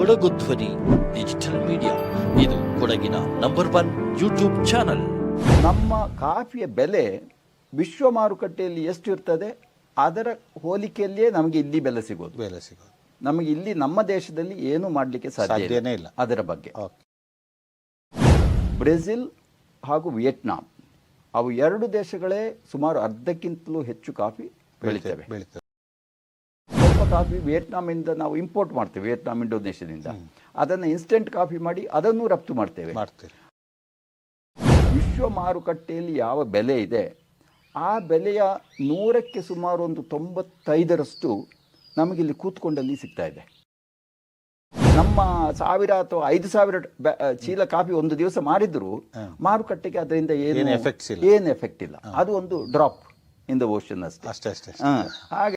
ಕೊಡಗು ಧ್ವನಿ digital media. ಇದು ಕೊಡಗಿನ ನಂಬರ್ ಒನ್ ಯೂಟ್ಯೂಬ್ ಚಾನಲ್. ನಮ್ಮ ಕಾಫಿಯ ಬೆಲೆ ವಿಶ್ವ ಮಾರುಕಟ್ಟೆಯಲ್ಲಿ ಎಷ್ಟು ಇರ್ತದೆ ಅದರ ಹೋಲಿಕೆಯಲ್ಲಿಯೇ ನಮಗೆ ಇಲ್ಲಿ ಬೆಲೆ ಸಿಗೋದು. ಬೆಲೆ ಸಿಗೋದು. ನಮಗೆ ಇಲ್ಲಿ ನಮ್ಮ ದೇಶದಲ್ಲಿ ಏನು ಮಾಡಲಿಕ್ಕೆ ಸಾಧ್ಯ ಸಾಧ್ಯನೇ ಇಲ್ಲ. ಅದರ ಬಗ್ಗೆ. ಓಕೆ. ಬ್ರೆಜಿಲ್ ಹಾಗೂ ವಿಯೆಟ್ನಾಂ ಅವು ಎರಡು ದೇಶಗಳೇ ಸುಮಾರು ಅರ್ಧಕ್ಕಿಂತಲೂ ಹೆಚ್ಚು ಕಾಫಿ ಬೆಳಿತೇವೆ. ಕಾಫಿ ವಿಯೆಟ್ನಾಮಿಂದ ನಾವು ಇಂಪೋರ್ಟ್ ಮಾಡ್ತೇವೆ ವಿಯೆಟ್ನಾಮ್ ಇಂಡೋನೇಷ್ಯಾದಿಂದ. ಅದನ್ನು ಇನ್ಸ್ಟೆಂಟ್ ಕಾಫಿ ಮಾಡಿ ಅದನ್ನು ರಫ್ತು ಮಾಡ್ತೇವೆ. ವಿಶ್ವ ಮಾರುಕಟ್ಟೆಯಲ್ಲಿ ಯಾವ ಬೆಲೆ ಇದೆ ಆ ಬೆಲೆಯ ನೂರಕ್ಕೆ ಸುಮಾರು ಒಂದು ತೊಂಬತ್ತೈದರಷ್ಟು ನಮಗಿಲ್ಲಿ ಕೂತ್ಕೊಂಡಲ್ಲಿ ಸಿಗ್ತಾ ಇದೆ. ನಮ್ಮ ಸಾವಿರ ಅಥವಾ ಐದು ಸಾವಿರ ಚೀಲ ಕಾಫಿ ಒಂದು ದಿವಸ ಮಾರಿದ್ರು ಮಾರುಕಟ್ಟೆಗೆ ಅದರಿಂದ ಏನು ಇಲ್ಲ. ಏನು ಎಫೆಕ್ಟ್ ಇಲ್ಲ. ಅದು ಒಂದು ಡ್ರಾಪ್ ಇನ್ ದ ಓಷನ್ ಅಷ್ಟೇ. ಅಷ್ಟೇ ಹಾಗೆ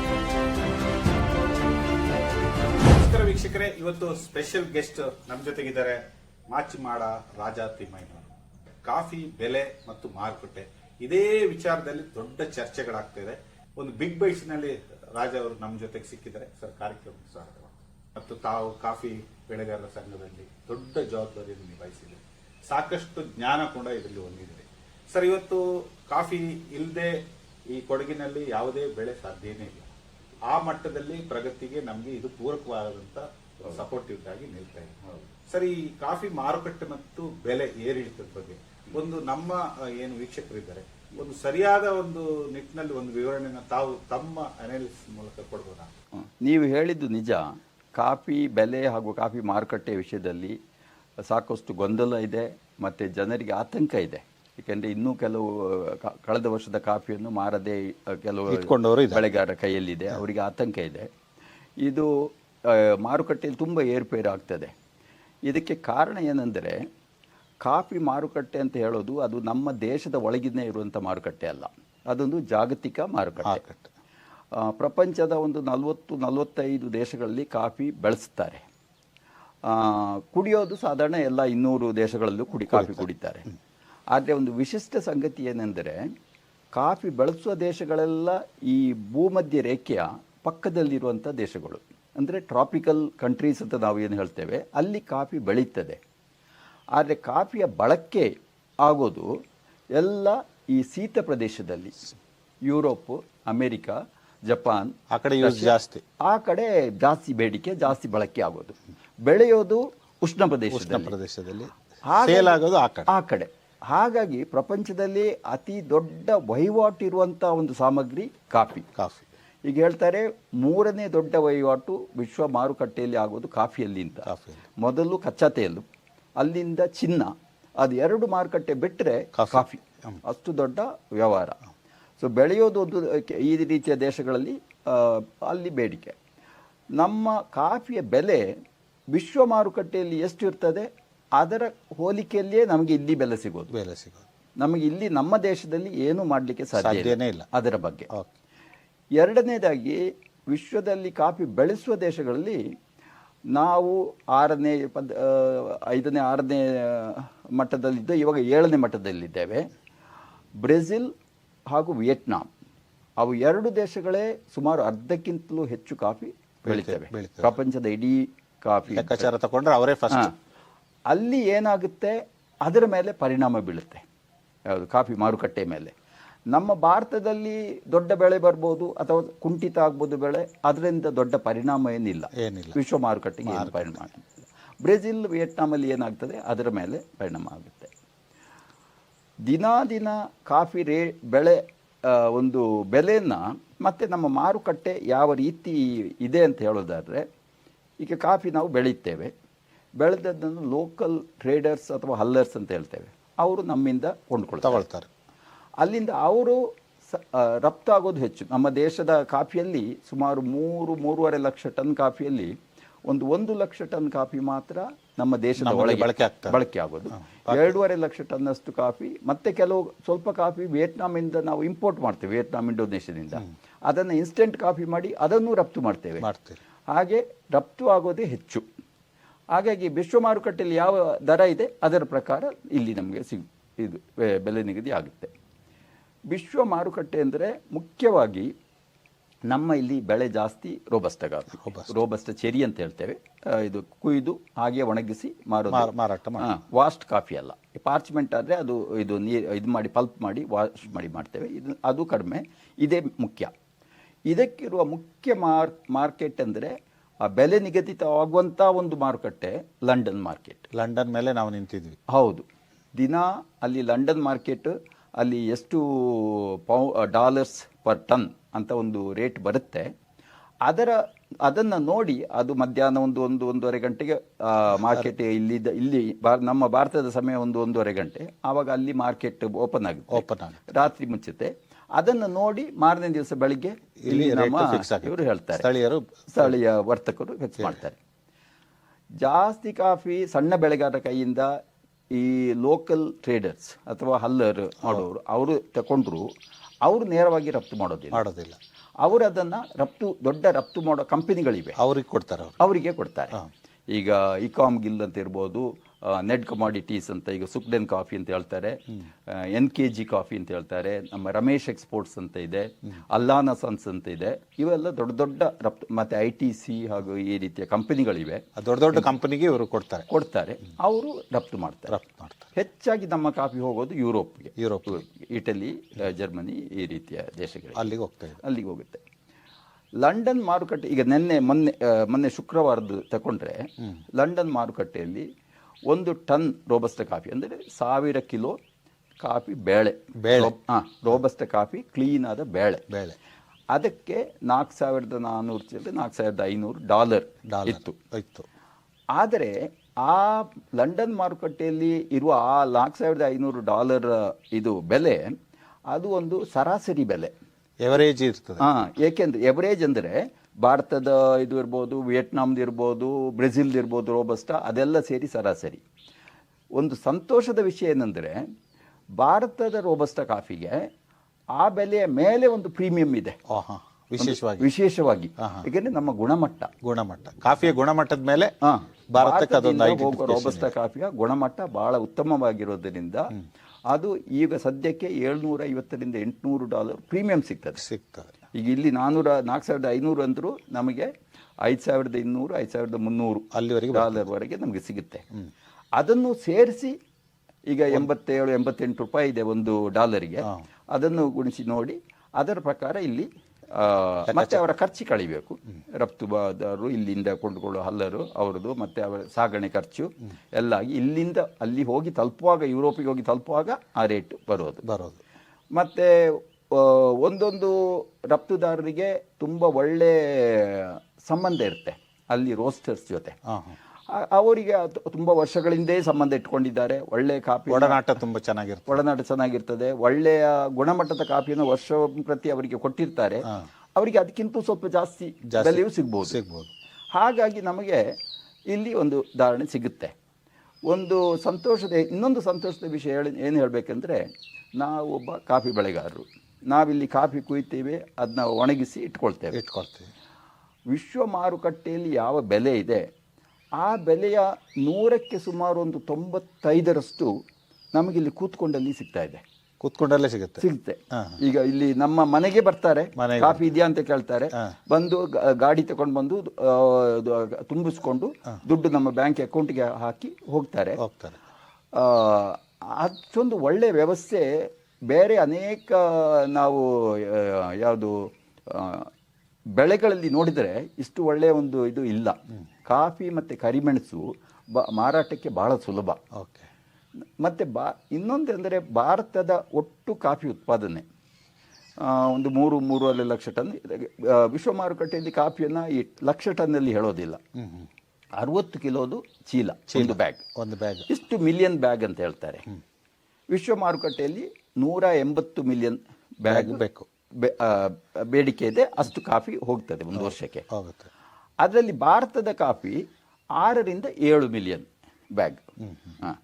ಇವತ್ತು ಸ್ಪೆಷಲ್ ಗೆಸ್ಟ್ ನಮ್ಮ ಜೊತೆಗಿದ್ದಾರೆ ಮಾಚಿಮಾಡ ರಾಜ ತಿಮ್ಮಯ್ಯನವರು. ಕಾಫಿ, ಬೆಲೆ ಮತ್ತು ಮಾರುಕಟ್ಟೆ ಇದೇ ವಿಚಾರದಲ್ಲಿ ದೊಡ್ಡ ಚರ್ಚೆಗಳಾಗ್ತಾ ಇದೆ ಒಂದು ಬಿಗ್ ಬೈಟ್ಸ್ನಲ್ಲಿ ರಾಜಾ ಅವರು ನಮ್ಮ ಜೊತೆಗೆ ಸಿಕ್ಕಿದ್ದಾರೆ. ಸರ್ ಕಾರ್ಯಕ್ರಮ ಸ್ವಾಗತ. ಮತ್ತು ತಾವು ಕಾಫಿ ಬೆಳೆಗಾರರ ಸಂಘದಲ್ಲಿ ದೊಡ್ಡ ಜವಾಬ್ದಾರಿಯನ್ನು ನಿಭಾಯಿಸಿದೆ. ಸಾಕಷ್ಟು ಜ್ಞಾನ ಕೂಡ ಇದರಲ್ಲಿ ಹೊಂದಿದೆ ಸರ್, ಇವತ್ತು ಕಾಫಿ ಇಲ್ಲದೆ ಈ ಕೊಡಗಿನಲ್ಲಿ ಯಾವುದೇ ಬೆಳೆ ಸಾಧ್ಯನೇ ಇಲ್ಲ. ಆ ಮಟ್ಟದಲ್ಲಿ ಪ್ರಗತಿಗೆ ನಮಗೆ ಇದು ಪೂರಕವಾದಂತ ಸಪೋರ್ಟಿವ್ ಆಗಿ ನಿಲ್ತಾ ಇದೆ ಸರಿ ಈ ಕಾಫಿ ಮಾರುಕಟ್ಟೆ ಮತ್ತು ಬೆಲೆ ಏರಿಳಿತದ ಬಗ್ಗೆ ಒಂದು ನಮ್ಮ ಏನು ವೀಕ್ಷಕರಿದ್ದಾರೆ ಒಂದು ಸರಿಯಾದ ಒಂದು ನಿಟ್ಟಿನಲ್ಲಿ ಒಂದು ವಿವರಣೆನ ತಾವು ತಮ್ಮ ಅನಾಲಿಸಿಸ್ ಮೂಲಕ ಕೊಡ್ಬೋದಾ? ನೀವು ಹೇಳಿದ್ದು ನಿಜ. ಕಾಫಿ ಬೆಲೆ ಹಾಗೂ ಕಾಫಿ ಮಾರುಕಟ್ಟೆ ವಿಷಯದಲ್ಲಿ ಸಾಕಷ್ಟು ಗೊಂದಲ ಇದೆ ಮತ್ತು ಜನರಿಗೆ ಆತಂಕ ಇದೆ. ಏಕೆಂದರೆ ಇನ್ನೂ ಕೆಲವು ಕಳೆದ ವರ್ಷದ ಕಾಫಿಯನ್ನು ಮಾರದೆ ಕೆಲವು. ಬೆಳೆಗಾರ ಕೈಯಲ್ಲಿದೆ. ಅವರಿಗೆ ಆತಂಕ ಇದೆ. ಇದು ಮಾರುಕಟ್ಟೆಯಲ್ಲಿ ತುಂಬ ಏರುಪೇರು ಆಗ್ತದೆ. ಇದಕ್ಕೆ ಕಾರಣ ಏನೆಂದರೆ ಕಾಫಿ ಮಾರುಕಟ್ಟೆ ಅಂತ ಹೇಳೋದು ಅದು ನಮ್ಮ ದೇಶದ ಒಳಗಿನೇ ಇರುವಂಥ ಮಾರುಕಟ್ಟೆ ಅಲ್ಲ. ಅದೊಂದು ಜಾಗತಿಕ ಮಾರುಕಟ್ಟೆ. ಮಾರುಕಟ್ಟೆ. ಪ್ರಪಂಚದ ಒಂದು ನಲವತ್ತು ನಲವತ್ತೈದು ದೇಶಗಳಲ್ಲಿ ಕಾಫಿ ಬೆಳೆಸ್ತಾರೆ. ಕುಡಿಯೋದು ಸಾಧಾರಣ ಎಲ್ಲ ಇನ್ನೂರು ದೇಶಗಳಲ್ಲೂ ಕುಡಿ ಕಾಫಿ ಕುಡಿತಾರೆ. ಆದರೆ ಒಂದು ವಿಶಿಷ್ಟ ಸಂಗತಿ ಏನೆಂದರೆ ಕಾಫಿ ಬೆಳೆಸುವ ದೇಶಗಳೆಲ್ಲ ಈ ಭೂಮಧ್ಯ ರೇಖೆಯ ಪಕ್ಕದಲ್ಲಿರುವಂಥ ದೇಶಗಳು. ಅಂದರೆ ಟ್ರಾಪಿಕಲ್ ಕಂಟ್ರೀಸ್ ಅಂತ ನಾವು ಏನು ಹೇಳ್ತೇವೆ ಅಲ್ಲಿ ಕಾಫಿ ಬೆಳೀತದೆ. ಆದರೆ ಕಾಫಿಯ ಬಳಕೆ ಆಗೋದು ಎಲ್ಲ ಈ ಶೀತ ಪ್ರದೇಶದಲ್ಲಿ. ಯುರೋಪ್ ಅಮೇರಿಕಾ ಜಪಾನ್ ಆ ಕಡೆ ಜಾಸ್ತಿ. ಆ ಕಡೆ ಜಾಸ್ತಿ ಬೇಡಿಕೆ ಜಾಸ್ತಿ ಬಳಕೆ ಆಗೋದು. ಬೆಳೆಯೋದು ಉಷ್ಣ ಉಷ್ಣ ಪ್ರದೇಶದಲ್ಲಿ. ಆಗೋದು ಆ ಕಡೆ. ಆ ಕಡೆ. ಹಾಗಾಗಿ ಪ್ರಪಂಚದಲ್ಲಿ ಅತಿ ದೊಡ್ಡ ವಹಿವಾಟು ಇರುವಂಥ ಒಂದು ಸಾಮಗ್ರಿ ಕಾಫಿ. ಕಾಫಿ. ಈಗ ಹೇಳ್ತಾರೆ ಮೂರನೇ ದೊಡ್ಡ ವಹಿವಾಟು ವಿಶ್ವ ಮಾರುಕಟ್ಟೆಯಲ್ಲಿ ಆಗೋದು ಕಾಫಿಯಲ್ಲಿ ಅಂತ. ಮೊದಲು ಕಚ್ಚಾ ತೇಲು ಅಲ್ಲಿಂದ ಚಿನ್ನ ಅದು ಎರಡು ಮಾರುಕಟ್ಟೆ ಬಿಟ್ಟರೆ ಕಾಫಿ. ಅಷ್ಟು ದೊಡ್ಡ ವ್ಯವಹಾರ. ಸೊ ಬೆಳೆಯೋದು ಒಂದು ಈ ರೀತಿಯ ದೇಶಗಳಲ್ಲಿ ಅಲ್ಲಿ ಬೇಡಿಕೆ. ನಮ್ಮ ಕಾಫಿಯ ಬೆಲೆ ವಿಶ್ವ ಮಾರುಕಟ್ಟೆಯಲ್ಲಿ ಎಷ್ಟು ಇರ್ತದೆ? ಅದರ ಹೋಲಿಕೆಯಲ್ಲಿಯೇ ನಮಗೆ ಇಲ್ಲಿ ಬೆಲೆ ಸಿಗೋದು. ಬೆಲೆ ಸಿಗೋದು. ನಮಗೆ ಇಲ್ಲಿ ನಮ್ಮ ದೇಶದಲ್ಲಿ ಏನು ಮಾಡಲಿಕ್ಕೆ ಸಾಧ್ಯ ಸಾಧ್ಯನೇ ಇಲ್ಲ. ಅದರ ಬಗ್ಗೆ. ಓಕೆ. ಎರಡನೇದಾಗಿ ವಿಶ್ವದಲ್ಲಿ ಕಾಫಿ ಬೆಳೆಸುವ ದೇಶಗಳಲ್ಲಿ ನಾವು ಆರನೇ ಪದ ಐದನೇ ಆರನೇ ಮಟ್ಟದಲ್ಲಿದ್ದೆ ಇವಾಗ ಏಳನೇ ಮಟ್ಟದಲ್ಲಿದ್ದೇವೆ. ಬ್ರೆಜಿಲ್ ಹಾಗೂ ವಿಯೆಟ್ನಾಂ ಅವು ಎರಡು ದೇಶಗಳೇ ಸುಮಾರು ಅರ್ಧಕ್ಕಿಂತಲೂ ಹೆಚ್ಚು ಕಾಫಿ ಬೆಳಿತೇವೆ. ಬೆಳಿತೇವೆ. ಪ್ರಪಂಚದ ಇಡೀ ಕಾಫಿ ಲೆಕ್ಕಾಚಾರ ತಗೊಂಡ್ರೆ ಅವರೇ ಫಸ್ಟ್ ಅಲ್ಲಿ ಏನಾಗುತ್ತೆ ಅದರ ಮೇಲೆ ಪರಿಣಾಮ ಬೀಳುತ್ತೆ. ಯಾವುದು ಕಾಫಿ ಮಾರುಕಟ್ಟೆ ಮೇಲೆ. ನಮ್ಮ ಭಾರತದಲ್ಲಿ ದೊಡ್ಡ ಬೆಳೆ ಬರ್ಬೋದು ಅಥವಾ ಕುಂಠಿತ ಆಗ್ಬೋದು ಬೆಳೆ ಅದರಿಂದ ದೊಡ್ಡ ಪರಿಣಾಮ ಏನಿಲ್ಲ. ಏನಿಲ್ಲ. ವಿಶ್ವ ಮಾರುಕಟ್ಟೆಗೆ ಏನು ಪರಿಣಾಮ. ಬ್ರೆಜಿಲ್ ವಿಯೆಟ್ನಾಮಲ್ಲಿ ಏನಾಗ್ತದೆ ಅದರ ಮೇಲೆ ಪರಿಣಾಮ ಆಗುತ್ತೆ. ದಿನಾ ದಿನ ಕಾಫಿ ರೇ ಬೆಳೆ ಒಂದು ಬೆಲೆಯನ್ನು ಮತ್ತು ನಮ್ಮ ಮಾರುಕಟ್ಟೆ ಯಾವ ರೀತಿ ಇದೆ ಅಂತ ಹೇಳೋದಾದರೆ ಈಗ ಕಾಫಿ ನಾವು ಬೆಳೀತೇವೆ ಬೆಳೆದದ್ದನ್ನು ಲೋಕಲ್ ಟ್ರೇಡರ್ಸ್ ಅಥವಾ ಹಲ್ಲರ್ಸ್ ಅಂತ ಹೇಳ್ತೇವೆ. ಅವರು ನಮ್ಮಿಂದ ಕೊಂಡ್ಕೊಳ್ತಾರೆ. ತಗೊಳ್ತಾರೆ. ಅಲ್ಲಿಂದ ಅವರು ಸ- ರಫ್ತಾಗೋದು ಹೆಚ್ಚು. ನಮ್ಮ ದೇಶದ ಕಾಫಿಯಲ್ಲಿ ಸುಮಾರು ಮೂರು ಮೂರುವರೆ ಲಕ್ಷ ಟನ್ ಕಾಫಿಯಲ್ಲಿ ಒಂದು ಒಂದು ಲಕ್ಷ ಟನ್ ಕಾಫಿ ಮಾತ್ರ ನಮ್ಮ ದೇಶದ ಒಳಗೆ ಬಳಕೆ. ಬಳಕೆ ಆಗೋದು. ಎರಡೂವರೆ ಲಕ್ಷ ಟನ್ನಷ್ಟು ಕಾಫಿ ಮತ್ತೆ ಕೆಲವು ಸ್ವಲ್ಪ ಕಾಫಿ ವಿಯೆಟ್ನಾಮಿಂದ ನಾವು ಇಂಪೋರ್ಟ್ ಮಾಡ್ತೇವೆ ವಿಯೆಟ್ನಾಂ ಇಂಡೋನೇಷ್ಯಾದಿಂದ. ಅದನ್ನು ಇನ್ಸ್ಟೆಂಟ್ ಕಾಫಿ ಮಾಡಿ ಅದನ್ನು ರಫ್ತು ಮಾಡ್ತೇವೆ. ಹಾಗೆ ರಫ್ತು ಆಗೋದೇ ಹೆಚ್ಚು. ಹಾಗಾಗಿ ವಿಶ್ವ ಮಾರುಕಟ್ಟೆಯಲ್ಲಿ ಯಾವ ದರ ಇದೆ ಅದರ ಪ್ರಕಾರ ಇಲ್ಲಿ ನಮಗೆ ಸಿಗ್ ಇದು ಬೆಲೆ ನಿಗದಿ ಆಗುತ್ತೆ. ವಿಶ್ವ ಮಾರುಕಟ್ಟೆ ಅಂದರೆ ಮುಖ್ಯವಾಗಿ ನಮ್ಮ ಇಲ್ಲಿ ಬೆಳೆ ಜಾಸ್ತಿ ರೋಬಸ್ಟ ರೋಬಸ್ಟ ಚೆರಿ ಅಂತ ಹೇಳ್ತೇವೆ. ಇದು ಕುಯ್ದು ಹಾಗೆ ಒಣಗಿಸಿ ಮಾರೋದು. ಮಾರ- ಮಾರಾಟ ಹಾಂ ವಾಸ್ಟ್ ಕಾಫಿ ಅಲ್ಲ. ಪಾರ್ಚ್ಮೆಂಟ್ ಆದರೆ ಅದು ಇದು ನೀರು ಇದು ಮಾಡಿ ಪಲ್ಪ್ ಮಾಡಿ ವಾಶ್ ಮಾಡಿ ಮಾಡ್ತೇವೆ. ಇದು ಅದು ಕಡಿಮೆ. ಇದೇ ಮುಖ್ಯ. ಇದಕ್ಕಿರುವ ಮುಖ್ಯ ಮಾರ್ ಮಾರ್ಕೆಟ್ ಅಂದರೆ ಆ ಬೆಲೆ ನಿಗದಿತವಾಗುವಂಥ ಒಂದು ಮಾರುಕಟ್ಟೆ ಲಂಡನ್ ಮಾರ್ಕೆಟ್ ಲಂಡನ್ ಮೇಲೆ ನಾವು ನಿಂತಿದ್ವಿ. ಹೌದು. ದಿನ ಅಲ್ಲಿ ಲಂಡನ್ ಮಾರ್ಕೆಟ್ ಅಲ್ಲಿ ಎಷ್ಟು ಪೌ ಡಾಲರ್ಸ್ ಪರ್ ಟನ್ ಅಂತ ಒಂದು ರೇಟ್ ಬರುತ್ತೆ. ಅದರ ಅದನ್ನು ನೋಡಿ ಅದು ಮಧ್ಯಾಹ್ನ ಒಂದು ಒಂದು ಒಂದೂವರೆ ಗಂಟೆಗೆ ಮಾರ್ಕೆಟ್ ಇಲ್ಲಿದ್ದ ಇಲ್ಲಿ ನಮ್ಮ ಭಾರತದ ಸಮಯ ಒಂದು ಒಂದೂವರೆ ಗಂಟೆ. ಆವಾಗ ಅಲ್ಲಿ ಮಾರ್ಕೆಟ್ ಓಪನ್ ಆಗುತ್ತೆ. ಓಪನ್ ಆಗುತ್ತೆ. ರಾತ್ರಿ ಮುಚ್ಚುತ್ತೆ. ಅದನ್ನು ನೋಡಿ ಮಾರನೇ ದಿವಸ ಬೆಳಿಗ್ಗೆ ಇಲ್ಲಿ ನಮ್ಮ ಇವರು ಹೇಳ್ತಾರೆ. ಸ್ಥಳೀಯರು ಸ್ಥಳೀಯ ವರ್ತಕರು ಫಿಕ್ಸ್ ಮಾಡ್ತಾರೆ. ಜಾಸ್ತಿ ಕಾಫಿ ಸಣ್ಣ ಬೆಳೆಗಾರರ ಕೈಯಿಂದ ಈ ಲೋಕಲ್ ಟ್ರೇಡರ್ಸ್ ಅಥವಾ ಹಲ್ಲರ್ ಮಾಡೋರು ಅವರು ತಗೊಂಡ್ರು ಅವರು ನೇರವಾಗಿ ರಫ್ತು ಮಾಡೋದಿಲ್ಲ. ಮಾಡೋದಿಲ್ಲ. ಅವರು ಅದನ್ನು ರಫ್ತು ದೊಡ್ಡ ರಫ್ತು ಮಾಡೋ ಕಂಪನಿಗಳಿವೆ ಅವ್ರಿಗೆ ಕೊಡ್ತಾರೆ ಅವ್ರು. ಅವರಿಗೆ ಕೊಡ್ತಾರೆ. ಈಗ ಇಕಾಮ್ ಗಿಲ್ ಅಂತ ಇರ್ಬೋದು ನೆಡ್ ಕಮಾಡಿಟೀಸ್ ಅಂತ ಈಗ ಸುಕ್ಡೆನ್ ಕಾಫಿ ಅಂತ ಹೇಳ್ತಾರೆ. ಎನ್ ಕೆ ಜಿ ಕಾಫಿ ಅಂತ ಹೇಳ್ತಾರೆ. ನಮ್ಮ ರಮೇಶ್ ಎಕ್ಸ್ಪೋರ್ಟ್ಸ್ ಅಂತ ಇದೆ. ಅಲ್ಲಾನ ಸನ್ಸ್ ಅಂತ ಇದೆ. ಇವೆಲ್ಲ ದೊಡ್ಡ ದೊಡ್ಡ ರಫ್ತು ಮತ್ತೆ ಐ ಟಿ ಸಿ ಹಾಗೂ ಈ ರೀತಿಯ ಕಂಪನಿಗಳಿವೆ. ಆ ದೊಡ್ಡ ದೊಡ್ಡ ಕಂಪನಿಗೆ ಇವರು ಕೊಡ್ತಾರೆ. ಕೊಡ್ತಾರೆ. ಅವರು ರಫ್ತು ಮಾಡ್ತಾರೆ. ರಫ್ತು ಮಾಡ್ತಾರೆ. ಹೆಚ್ಚಾಗಿ ನಮ್ಮ ಕಾಫಿ ಹೋಗೋದು ಯುರೋಪ್ಗೆ. ಯುರೋಪ್ ಇಟಲಿ ಜರ್ಮನಿ ಈ ರೀತಿಯ ದೇಶಗಳಿಗೆ. ಅಲ್ಲಿಗೆ ಹೋಗ್ತಾ ಇದೆ ಅಲ್ಲಿಗೆ ಹೋಗುತ್ತೆ. ಲಂಡನ್ ಮಾರುಕಟ್ಟೆ ಈಗ ನಿನ್ನೆ ಮೊನ್ನೆ ಮೊನ್ನೆ ಶುಕ್ರವಾರದ್ದು ತಗೊಂಡ್ರೆ ಲಂಡನ್ ಮಾರುಕಟ್ಟೆಯಲ್ಲಿ ಒಂದು ಟನ್ ರೋಬಸ್ಟ ಕಾಫಿ. ಅಂದರೆ ಸಾವಿರ ಕಿಲೋ ಕಾಫಿ ಬೇಳೆ. ಬೇಳೆ. ಹಾಂ ರೋಬಸ್ಟ ಕಾಫಿ ಕ್ಲೀನ್ ಆದ ಬೇಳೆ. ಬೇಳೆ. ಅದಕ್ಕೆ ನಾಲ್ಕು ಸಾವಿರದ ನಾನ್ನೂರು ಚಿಲ್ಲರೆ ನಾಲ್ಕು ಸಾವಿರದ ಐನೂರು ಡಾಲರ್ ಡಾಲರ್. ಇತ್ತು. ಇತ್ತು. ಆದರೆ ಆ ಲಂಡನ್ ಮಾರುಕಟ್ಟೆಯಲ್ಲಿ ಇರುವ ಆ ನಾಲ್ಕು ಸಾವಿರದ ಐನೂರು ಡಾಲರ್ ಇದು ಬೆಲೆ ಅದು ಒಂದು ಸರಾಸರಿ ಬೆಲೆ. ಎವರೇಜ್ ಇರ್ತದೆ. ಹಾಂ ಏಕೆಂದ್ರೆ ಎವರೇಜ್ ಅಂದರೆ ಭಾರತದ ಇದು ಇರ್ಬೋದು ವಿಯೆಟ್ನಾಮ್ದು ಇರ್ಬೋದು ಬ್ರೆಜಿಲ್ದು ಇರ್ಬೋದು ರೋಬಸ್ಟ ಅದೆಲ್ಲ ಸೇರಿ ಸರಾಸರಿ. ಒಂದು ಸಂತೋಷದ ವಿಷಯ ಏನಂದರೆ ಭಾರತದ ರೋಬಸ್ಟ ಕಾಫಿಗೆ ಆ ಬೆಲೆಯ ಮೇಲೆ ಒಂದು ಪ್ರೀಮಿಯಂ ಇದೆ. ವಿಶೇಷವಾಗಿ. ವಿಶೇಷವಾಗಿ. ಏಕೆಂದ್ರೆ ನಮ್ಮ ಗುಣಮಟ್ಟ. ಗುಣಮಟ್ಟ. ಕಾಫಿಯ ಗುಣಮಟ್ಟದ ಮೇಲೆ. ಭಾರತಕ್ಕೆ ಅದೊಂದು ರೋಬಸ್ಟ ಕಾಫಿಯ ಗುಣಮಟ್ಟ ಬಹಳ ಉತ್ತಮವಾಗಿರೋದ್ರಿಂದ ಅದು ಈಗ ಸದ್ಯಕ್ಕೆ ಏಳ್ನೂರ ಐವತ್ತರಿಂದ ಎಂಟುನೂರು ಡಾಲರ್ ಪ್ರೀಮಿಯಂ ಸಿಗ್ತದೆ. ಸಿಗ್ತದೆ. ಈಗ ಇಲ್ಲಿ ನಾನ್ನೂರ ನಾಲ್ಕು ಸಾವಿರದ ಐನೂರು ಅಂದರೂ ನಮಗೆ ಐದು ಸಾವಿರದ ಇನ್ನೂರು ಐದು ಸಾವಿರದ ಮುನ್ನೂರು ಅಲ್ಲಿವರೆಗೆ ಡಾಲರ್ವರೆಗೆ ನಮಗೆ ಸಿಗುತ್ತೆ. ಅದನ್ನು ಸೇರಿಸಿ ಈಗ ಎಂಬತ್ತೇಳು ಎಂಬತ್ತೆಂಟು ರೂಪಾಯಿ ಇದೆ ಒಂದು ಡಾಲರಿಗೆ. ಅದನ್ನು ಗುಣಿಸಿ ನೋಡಿ ಅದರ ಪ್ರಕಾರ ಇಲ್ಲಿ ಮತ್ತೆ ಅವರ ಖರ್ಚು ಕಳಿಬೇಕು. ರಫ್ತುದಾರರು ಇಲ್ಲಿಂದ ಕೊಂಡುಕೊಳ್ಳುವ ಹಲ್ಲರು ಅವರದು ಮತ್ತೆ ಅವರ ಸಾಗಣೆ ಖರ್ಚು ಎಲ್ಲ ಇಲ್ಲಿಂದ ಅಲ್ಲಿ ಹೋಗಿ ತಲುಪುವಾಗ ಯುರೋಪಿಗೆ ಹೋಗಿ ತಲುಪುವಾಗ ಆ ರೇಟ್ ಬರೋದು. ಬರೋದು. ಮತ್ತೆ ಒಂದೊಂದು ರಫ್ತುದಾರರಿಗೆ ತುಂಬ ಒಳ್ಳೆ ಸಂಬಂಧ ಇರುತ್ತೆ ಅಲ್ಲಿ ರೋಸ್ಟರ್ಸ್ ಜೊತೆ. ಅವರಿಗೆ ತುಂಬ ವರ್ಷಗಳಿಂದೇ ಸಂಬಂಧ ಇಟ್ಕೊಂಡಿದ್ದಾರೆ. ಒಳ್ಳೆ ಕಾಫಿ ಒಡನಾಟ ತುಂಬ ಚೆನ್ನಾಗಿರುತ್ತೆ ಒಡನಾಟ ಚೆನ್ನಾಗಿರ್ತದೆ. ಒಳ್ಳೆಯ ಗುಣಮಟ್ಟದ ಕಾಫಿಯನ್ನು ವರ್ಷ ಪ್ರತಿ ಅವರಿಗೆ ಕೊಟ್ಟಿರ್ತಾರೆ. ಅವರಿಗೆ ಅದಕ್ಕಿಂತ ಸ್ವಲ್ಪ ಜಾಸ್ತಿ ಜಾಸ್ತಿ ಬೆಲೆಯೂ ಸಿಗ್ಬೋದು. ಸಿಗ್ಬೋದು. ಹಾಗಾಗಿ ನಮಗೆ ಇಲ್ಲಿ ಒಂದು ಧಾರಣೆ ಸಿಗುತ್ತೆ. ಒಂದು ಸಂತೋಷದ ಇನ್ನೊಂದು ಸಂತೋಷದ ವಿಷಯ ಹೇಳಿ ಏನು ಹೇಳಬೇಕಂದ್ರೆ ನಾವು ಒಬ್ಬ ಕಾಫಿ ಬೆಳೆಗಾರರು. ನಾವಿಲ್ಲಿ ಕಾಫಿ ಕುಯ್ತೇವೆ ಅದನ್ನ ಒಣಗಿಸಿ ಇಟ್ಕೊಳ್ತೇವೆ. ಇಟ್ಕೊಳ್ತೇವೆ. ವಿಶ್ವ ಮಾರುಕಟ್ಟೆಯಲ್ಲಿ ಯಾವ ಬೆಲೆ ಇದೆ? ಆ ಬೆಲೆಯ ನೂರಕ್ಕೆ ಸುಮಾರು ಒಂದು ತೊಂಬತ್ತೈದರಷ್ಟು ನಮಗಿಲ್ಲಿ ಕೂತ್ಕೊಂಡಲ್ಲಿ ಸಿಗ್ತಾ ಇದೆ. ಕೂತ್ಕೊಂಡಲ್ಲೇ ಸಿಗುತ್ತೆ. ಸಿಗುತ್ತೆ. ಈಗ ಇಲ್ಲಿ ನಮ್ಮ ಮನೆಗೆ ಬರ್ತಾರೆ. ಕಾಫಿ ಇದೆಯಾ ಅಂತ ಕೇಳ್ತಾರೆ. ಬಂದು ಗಾಡಿ ತಗೊಂಡು ಬಂದು ತುಂಬಿಸ್ಕೊಂಡು ದುಡ್ಡು ನಮ್ಮ ಬ್ಯಾಂಕ್ ಅಕೌಂಟ್ಗೆ ಹಾಕಿ ಹೋಗ್ತಾರೆ. ಹೋಗ್ತಾರೆ. ಅಷ್ಟೊಂದು ಒಳ್ಳೆ ವ್ಯವಸ್ಥೆ. ಬೇರೆ ಅನೇಕ ನಾವು ಯಾವುದು ಬೆಳೆಗಳಲ್ಲಿ ನೋಡಿದರೆ ಇಷ್ಟು ಒಳ್ಳೆಯ ಒಂದು ಇದು ಇಲ್ಲ. ಕಾಫಿ ಮತ್ತು ಕರಿಮೆಣಸು ಬ ಮಾರಾಟಕ್ಕೆ ಭಾಳ ಸುಲಭ. ಓಕೆ. ಮತ್ತು ಬಾ ಇನ್ನೊಂದು ಅಂದರೆ ಭಾರತದ ಒಟ್ಟು ಕಾಫಿ ಉತ್ಪಾದನೆ ಒಂದು ಮೂರು ಮೂರುವರೆ ಲಕ್ಷ ಟನ್ ವಿಶ್ವ ಮಾರುಕಟ್ಟೆಯಲ್ಲಿ ಕಾಫಿಯನ್ನು ಈ ಲಕ್ಷ ಟನ್ನಲ್ಲಿ ಹೇಳೋದಿಲ್ಲ. ಅರವತ್ತು ಕಿಲೋದು ಚೀಲ ಒಂದು ಬ್ಯಾಗ್. ಒಂದು ಬ್ಯಾಗ್. ಇಷ್ಟು ಮಿಲಿಯನ್ ಬ್ಯಾಗ್ ಅಂತ ಹೇಳ್ತಾರೆ. ವಿಶ್ವ ಮಾರುಕಟ್ಟೆಯಲ್ಲಿ ನೂರ ಎಂಬತ್ತು ಮಿಲಿಯನ್ ಬ್ಯಾಗ್ ಬೇಕು. ಬೇಡಿಕೆ ಇದೆ ಅಷ್ಟು ಕಾಫಿ ಹೋಗ್ತದೆ ಒಂದು ವರ್ಷಕ್ಕೆ. ಹೋಗುತ್ತೆ. ಅದರಲ್ಲಿ ಭಾರತದ ಕಾಫಿ ಆರರಿಂದ ಏಳು ಮಿಲಿಯನ್ ಬ್ಯಾಗ್. ಹಾಂ.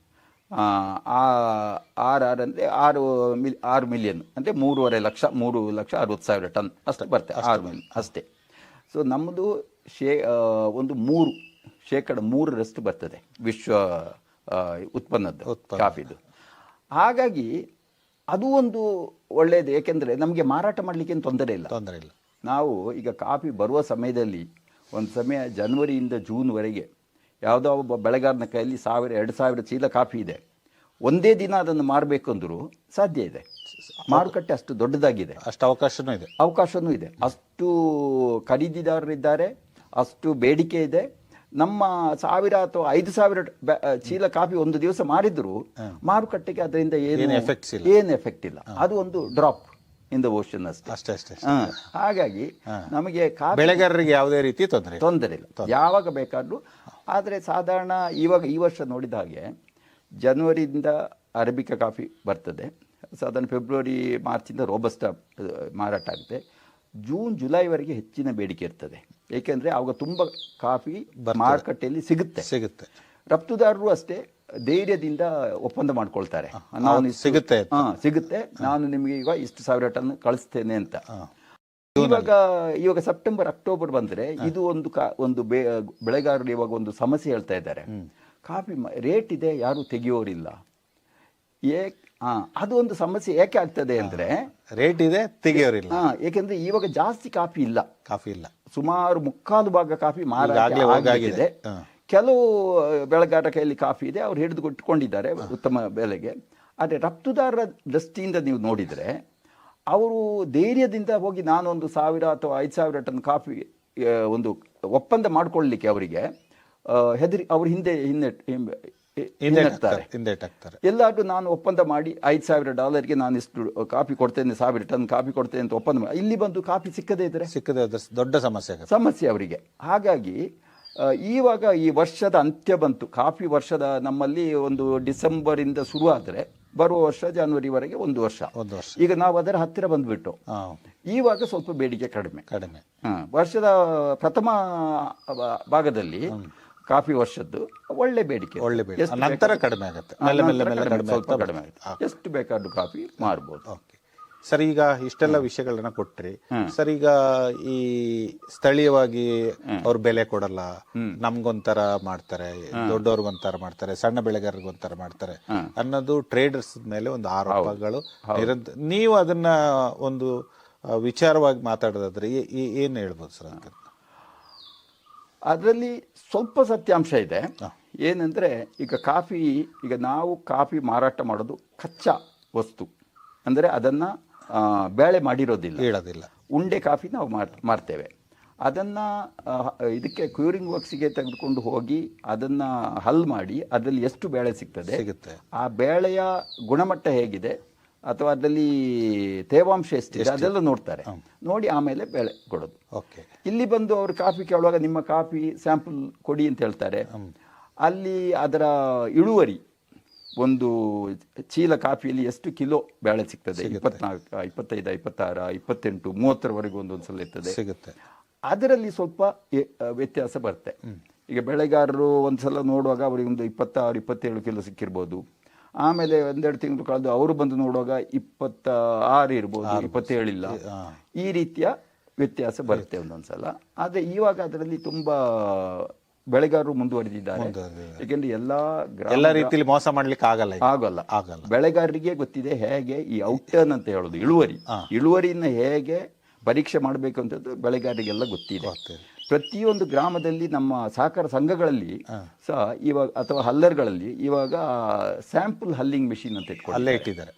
ಆರು ಆರು ಅಂದರೆ ಆರು ಮಿಲ್ ಆರು ಮಿಲಿಯನ್ ಅಂದರೆ ಮೂರುವರೆ ಲಕ್ಷ ಮೂರು ಲಕ್ಷ ಅರವತ್ತು ಸಾವಿರ ಟನ್ ಅಷ್ಟೇ ಬರ್ತದೆ ಆರು ಮಿಲಿಯನ್ ಅಷ್ಟೇ. ಸೊ ನಮ್ಮದು ಶೇ ಒಂದು ಮೂರು ಶೇಕಡ ಮೂರರಷ್ಟು ಬರ್ತದೆ ವಿಶ್ವ ಉತ್ಪನ್ನದ ಉತ್ಪನ್ನದ್ದು ಉತ್ಪನ್ನ. ಕಾಫಿದು. ಹಾಗಾಗಿ ಅದು ಒಂದು ಒಳ್ಳೆಯದು ಏಕೆಂದರೆ ನಮಗೆ ಮಾರಾಟ ಮಾಡಲಿಕ್ಕೆ ತೊಂದರೆ ಇಲ್ಲ. ತೊಂದರೆ ಇಲ್ಲ. ನಾವು ಈಗ ಕಾಫಿ ಬರುವ ಸಮಯದಲ್ಲಿ ಒಂದು ಸಮಯ ಜನ್ವರಿಯಿಂದ ಜೂನ್ವರೆಗೆ ಯಾವುದೋ ಒಬ್ಬ ಬೆಳೆಗಾರನ ಕೈಯಲ್ಲಿ ಸಾವಿರ ಎರಡು ಸಾವಿರ ಚೀಲ ಕಾಫಿ ಇದೆ. ಒಂದೇ ದಿನ ಅದನ್ನು ಮಾರಬೇಕು ಅಂದರೂ ಸಾಧ್ಯ ಇದೆ. ಮಾರುಕಟ್ಟೆ ಅಷ್ಟು ದೊಡ್ಡದಾಗಿದೆ. ಅಷ್ಟು ಅವಕಾಶನೂ ಇದೆ. ಅವಕಾಶನೂ ಇದೆ. ಅಷ್ಟು ಖರೀದಿದಾರರಿದ್ದಾರೆ ಅಷ್ಟು ಬೇಡಿಕೆ ಇದೆ. ನಮ್ಮ ಸಾವಿರ ಅಥವಾ ಐದು ಸಾವಿರ ಚೀಲ ಕಾಫಿ ಒಂದು ದಿವಸ ಮಾಡಿದ್ರು ಮಾರುಕಟ್ಟೆಗೆ ಅದರಿಂದ ಏನು ಎಫೆಕ್ಟ್ ಇಲ್ಲ. ಏನು ಎಫೆಕ್ಟ್ ಇಲ್ಲ. ಅದು ಒಂದು ಡ್ರಾಪ್ ಇನ್ ದ ಓಷನ್ ಅಷ್ಟೇ. ಅಷ್ಟೇ ಅಷ್ಟೇ ಹಾಗಾಗಿ ನಮಗೆ ಕಾಫಿ ಬೆಳೆಗಾರರಿಗೆ ಯಾವುದೇ ರೀತಿ ತೊಂದರೆ ತೊಂದರೆ ಇಲ್ಲ. ಯಾವಾಗ ಬೇಕಾದ್ರೂ ಆದರೆ ಸಾಧಾರಣ ಇವಾಗ ಈ ವರ್ಷ ನೋಡಿದ ಹಾಗೆ ಜನವರಿಯಿಂದ ಅರಬಿಕ ಕಾಫಿ ಬರ್ತದೆ. ಸಾಧಾರಣ ಫೆಬ್ರವರಿ ಮಾರ್ಚಿಂದ ರೋಬಸ್ಟ ಮಾರಾಟ ಆಗುತ್ತೆ. ಜೂನ್ ಜುಲೈವರೆಗೆ ಹೆಚ್ಚಿನ ಬೇಡಿಕೆ ಇರ್ತದೆ. ಏಕೆಂದರೆ ಆವಾಗ ತುಂಬ ಕಾಫಿ ಮಾರುಕಟ್ಟೆಯಲ್ಲಿ ಸಿಗುತ್ತೆ. ಸಿಗುತ್ತೆ. ರಫ್ತುದಾರರು ಅಷ್ಟೇ ಧೈರ್ಯದಿಂದ ಒಪ್ಪಂದ ಮಾಡ್ಕೊಳ್ತಾರೆ. ನಾನು ಸಿಗುತ್ತೆ ಹಾಂ ಸಿಗುತ್ತೆ. ನಾನು ನಿಮಗೆ ಈಗ ಇಷ್ಟು ಸಾವಿರ ಟನ್ ಕಳಿಸ್ತೇನೆ ಅಂತ. ಇವಾಗ ಇವಾಗ ಸೆಪ್ಟೆಂಬರ್ ಅಕ್ಟೋಬರ್ ಬಂದ್ರೆ ಇದು ಒಂದು ಕಾ ಒಂದು ಬೆ ಬೆಳೆಗಾರರು ಇವಾಗ ಒಂದು ಸಮಸ್ಯೆ ಹೇಳ್ತಾ ಇದ್ದಾರೆ. ಕಾಫಿ ರೇಟ್ ಇದೆ ಯಾರು ತೆಗೆಯೋರಿಲ್ಲ. ಏ ಹಾಂ ಅದು ಒಂದು ಸಮಸ್ಯೆ ಯಾಕೆ ಆಗ್ತದೆ ಅಂದ್ರೆ ರೇಟ್ ಇದೆ ತೆಗಿಯೋರಿಲ್ಲ. ಹಾಂ ಏಕೆಂದ್ರೆ ಇವಾಗ ಜಾಸ್ತಿ ಕಾಫಿ ಇಲ್ಲ. ಕಾಫಿ ಇಲ್ಲ. ಸುಮಾರು ಮುಕ್ಕಾಲು ಭಾಗ ಕಾಫಿ ಮಾರಾಟ ಆಗಿದೆ ಕೆಲವು ಬೆಳೆಗಾರ ಕೈಯಲ್ಲಿ ಕಾಫಿ ಇದೆ ಅವ್ರು ಹಿಡಿದು ಇಟ್ಕೊಂಡಿದ್ದಾರೆ ಉತ್ತಮ ಬೆಲೆಗೆ. ಆದರೆ ರಫ್ತುದಾರರ ದೃಷ್ಟಿಯಿಂದ ನೀವು ನೋಡಿದರೆ ಅವರು ಧೈರ್ಯದಿಂದ ಹೋಗಿ ನಾನೊಂದು ಸಾವಿರ ಅಥವಾ ಐದು ಸಾವಿರ ಟನ್ ಕಾಫಿ ಒಂದು ಒಪ್ಪಂದ ಮಾಡ್ಕೊಳ್ಳಿಕ್ಕೆ ಅವರಿಗೆ ಹೆದರಿ ಅವ್ರ ಹಿಂದೆ ಹಿಂದೆ ಹಿಂದೇಟಾಗ್ತಾರೆ ಎಲ್ಲಾದ್ರೂ ನಾನು ಒಪ್ಪಂದ ಮಾಡಿ ಐದು ಸಾವಿರ ಡಾಲರ್ಗೆ ನಾನು ಇಷ್ಟು ಕಾಫಿ ಕೊಡ್ತೇನೆ ಸಾವಿರ ಟನ್ ಕಾಫಿ ಕೊಡ್ತೇನೆ ಅಂತ ಒಪ್ಪಂದ ಮಾಡಿ ಇಲ್ಲಿ ಬಂದು ಕಾಫಿ ಸಿಕ್ಕದೇ ಇದ್ರೆ? ಸಿಕ್ಕದೇ ಇದ್ರೆ ದೊಡ್ಡ ಸಮಸ್ಯೆ ಸಮಸ್ಯೆ ಅವರಿಗೆ. ಹಾಗಾಗಿ ಈವಾಗ ಈ ವರ್ಷದ ಅಂತ್ಯ ಬಂತು. ಕಾಫಿ ವರ್ಷದ ನಮ್ಮಲ್ಲಿ ಒಂದು ಡಿಸೆಂಬರಿಂದ ಶುರು ಆದರೆ ಬರುವ ವರ್ಷ ಜನವರಿವರೆಗೆ ಒಂದು ವರ್ಷ. ಒಂದು ವರ್ಷ. ಈಗ ನಾವು ಅದರ ಹತ್ತಿರ ಬಂದ್ಬಿಟ್ಟು ಈವಾಗ ಸ್ವಲ್ಪ ಬೇಡಿಕೆ ಕಡಿಮೆ. ಕಡಿಮೆ. ವರ್ಷದ ಪ್ರಥಮ ಭಾಗದಲ್ಲಿ ಕಾಫಿ ವರ್ಷದ್ದು ಒಳ್ಳೆ ಬೇಡಿಕೆ ಒಳ್ಳೆ ಬೇಡಿಕೆ. ಎಷ್ಟು ನಂತರ ಬೇಕಾದ್ರೂ- ಕಡಿಮೆ ಆಗುತ್ತೆ. ಆ, ಮೆಲ್ಲ ಮೆಲ್ಲ ನಂತರ ಮೆಲ್ಲ ಕಡಿಮೆ, ಕಡಿಮೆ ಸ್ವಲ್ಪ ಆಗ್ತಾ ಕಡಿಮೆ ಬರುತ್ತೆ. ಆಗುತ್ತೆ. ಎಷ್ಟು ಬೇಕಾದ್ರೂ ಕಾಫಿ ಮಾಡ್ಬೋದು. ಓಕೆ. ಸರ್ ಈಗ ಇಷ್ಟೆಲ್ಲ ವಿಷಯಗಳನ್ನ ಕೊಟ್ರಿ. ಸರ್ ಈಗ ಈ ಸ್ಥಳೀಯವಾಗಿ ಅವ್ರು ಬೆಲೆ ಕೊಡಲ್ಲ. ನಮ್ಗೊಂಥರ ಮಾಡ್ತಾರೆ ದೊಡ್ಡವ್ರಿಗೊಂಥರ ಮಾಡ್ತಾರೆ ಸಣ್ಣ ಬೆಳೆಗಾರರಿಗೊಂಥರ ಮಾಡ್ತಾರೆ ಅನ್ನೋದು ಟ್ರೇಡರ್ಸ್ ಮೇಲೆ ಒಂದು ಆರೋಪಗಳು ನಿರಂತರ ನೀವು ಅದನ್ನ ಒಂದು ಆ, ವಿಚಾರವಾಗಿ ಮಾತಾಡೋದಾದ್ರೆ ಏ- ಏ- ಏನ್ ಹೇಳ್ಬೋದು ಸರ್ ಅದಕ್ಕೆ ಅದರಲ್ಲಿ ಸ್ವಲ್ಪ ಸತ್ಯಾಂಶ ಇದೆ. ಏನಂದರೆ ಈಗ ಕಾಫಿ ಈಗ ನಾವು ಕಾಫಿ ಮಾರಾಟ ಮಾಡೋದು ಕಚ್ಚಾ ವಸ್ತು. ಅಂದರೆ ಅದನ್ನು ಬೇಳೆ ಮಾಡಿರೋದಿಲ್ಲ. ಹೇಳೋದಿಲ್ಲ ಉಂಡೆ ಕಾಫಿ ನಾವು ಮಾರ್ ಮಾರ್ತೇವೆ. ಅದನ್ನು ಇದಕ್ಕೆ ಕ್ಯೂರಿಂಗ್ ವರ್ಕ್ಸಿಗೆ ತೆಗೆದುಕೊಂಡು ಹೋಗಿ ಅದನ್ನು ಹಲ್ ಮಾಡಿ ಅದರಲ್ಲಿ ಎಷ್ಟು ಬೇಳೆ ಸಿಗ್ತದೆ? ಸಿಗುತ್ತೆ. ಆ ಬೇಳೆಯ ಗುಣಮಟ್ಟ ಹೇಗಿದೆ? ಅಥವಾ ಅದರಲ್ಲಿ ತೇವಾಂಶ ಎಷ್ಟಿದೆ ಅದೆಲ್ಲ ನೋಡ್ತಾರೆ. ನೋಡಿ ಆಮೇಲೆ ಬೆಳೆ ಕೊಡೋದು. ಓಕೆ. ಇಲ್ಲಿ ಬಂದು ಅವರು ಕಾಫಿ ಕೇಳುವಾಗ ನಿಮ್ಮ ಕಾಫಿ ಸ್ಯಾಂಪಲ್ ಕೊಡಿ ಅಂತ ಹೇಳ್ತಾರೆ. ಅಲ್ಲಿ ಅದರ ಇಳುವರಿ ಒಂದು ಚೀಲ ಕಾಫಿಯಲ್ಲಿ ಎಷ್ಟು ಕಿಲೋ ಬೇಳೆ ಸಿಗ್ತದೆ? ಇಪ್ಪತ್ನಾಲ್ಕು ಇಪ್ಪತ್ತೈದು ಇಪ್ಪತ್ತಾರು ಇಪ್ಪತ್ತೆಂಟು ಮೂವತ್ತರವರೆಗೂ ಒಂದೊಂದು ಸಲ ಇರ್ತದೆ. ಸಿಗುತ್ತೆ. ಅದರಲ್ಲಿ ಸ್ವಲ್ಪ ವ್ಯತ್ಯಾಸ ಬರುತ್ತೆ. ಈಗ ಬೆಳೆಗಾರರು ಒಂದು ಸಲ ನೋಡುವಾಗ ಅವರಿಗೆ ಒಂದು ಇಪ್ಪತ್ತಾರು ಇಪ್ಪತ್ತೇಳು ಕಿಲೋ ಸಿಕ್ಕಿರ್ಬೋದು. ಆಮೇಲೆ ಒಂದೆರಡು ತಿಂಗಳು ಕಳೆದು ಅವರು ಬಂದು ನೋಡುವಾಗ ಇಪ್ಪತ್ತ ಆರು ಇರ್ಬೋದು ಇಪ್ಪತ್ತೇಳಿಲ್ಲ ಈ ರೀತಿಯ ವ್ಯತ್ಯಾಸ ಬರುತ್ತೆ ಒಂದೊಂದ್ಸಲ. ಆದರೆ ಇವಾಗ ಅದರಲ್ಲಿ ತುಂಬಾ ಬೆಳೆಗಾರರು ಮುಂದುವರೆದಿದ್ದಾರೆ. ಯಾಕೆಂದ್ರೆ ಏಕೆಂದ್ರೆ ಎಲ್ಲಾ ಎಲ್ಲ ರೀತಿಯಲ್ಲಿ ಮೋಸ ಮಾಡ್ಲಿಕ್ಕೆ ಆಗಲ್ಲ ಆಗಲ್ಲ. ಆಗಲ್ಲ. ಬೆಳೆಗಾರರಿಗೆ ಗೊತ್ತಿದೆ ಹೇಗೆ ಈ ಔಟರ್ನ್ ಅಂತ ಹೇಳೋದು ಇಳುವರಿ. ಇಳುವರಿನ ಹೇಗೆ ಪರೀಕ್ಷೆ ಮಾಡಬೇಕು ಅಂತದ್ದು ಬೆಳೆಗಾರರಿಗೆಲ್ಲ ಗೊತ್ತಿದೆ. ಪ್ರತಿಯೊಂದು ಗ್ರಾಮದಲ್ಲಿ ನಮ್ಮ ಸಹಕಾರ ಸಂಘಗಳಲ್ಲಿ ಸಹ ಇವಾಗ ಅಥವಾ ಹಲ್ಲರ್ಗಳಲ್ಲಿ ಇವಾಗ ಸ್ಯಾಂಪಲ್ ಹಲ್ಲಿಂಗ್ ಮೆಷಿನ್ ಅಂತ ಇಟ್ಕೊಂಡು ಅಲ್ಲೇ ಇಟ್ಟಿದ್ದಾರೆ.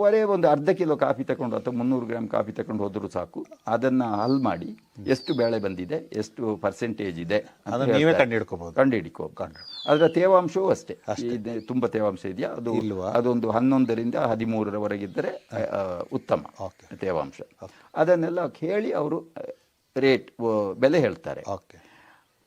ಬರೇ ಒಂದು ಅರ್ಧ ಕಿಲೋ ಕಾಫಿ ತಗೊಂಡು ಅಥವಾ ಮುನ್ನೂರು ಗ್ರಾಮ್ ಕಾಫಿ ತಗೊಂಡು ಹೋದರೂ ಸಾಕು. ಅದನ್ನ ಹಲ್ ಮಾಡಿ ಎಷ್ಟು ಬೇಳೆ ಬಂದಿದೆ ಎಷ್ಟು ಪರ್ಸೆಂಟೇಜ್ ಇದೆ ನೀವೇ. ಕಂಡು ಹಿಡ್ಕೋಬಹುದು ಕಂಡು ಅದರ ತೇವಾಂಶವೂ ಅಷ್ಟೇ. ಇದೆ, ತುಂಬಾ ತೇವಾಂಶ ಇದೆಯಾ? ಅದು? ಅದೊಂದು ಹನ್ನೊಂದರಿಂದ ಹದಿಮೂರರವರೆಗಿದ್ದರೆ ಉತ್ತಮ. ತೇವಾಂಶ. ಅದನ್ನೆಲ್ಲ ಕೇಳಿ ಅವರು ರೇಟ್ ಬೆಲೆ ಹೇಳ್ತಾರೆ. ಓಕೆ.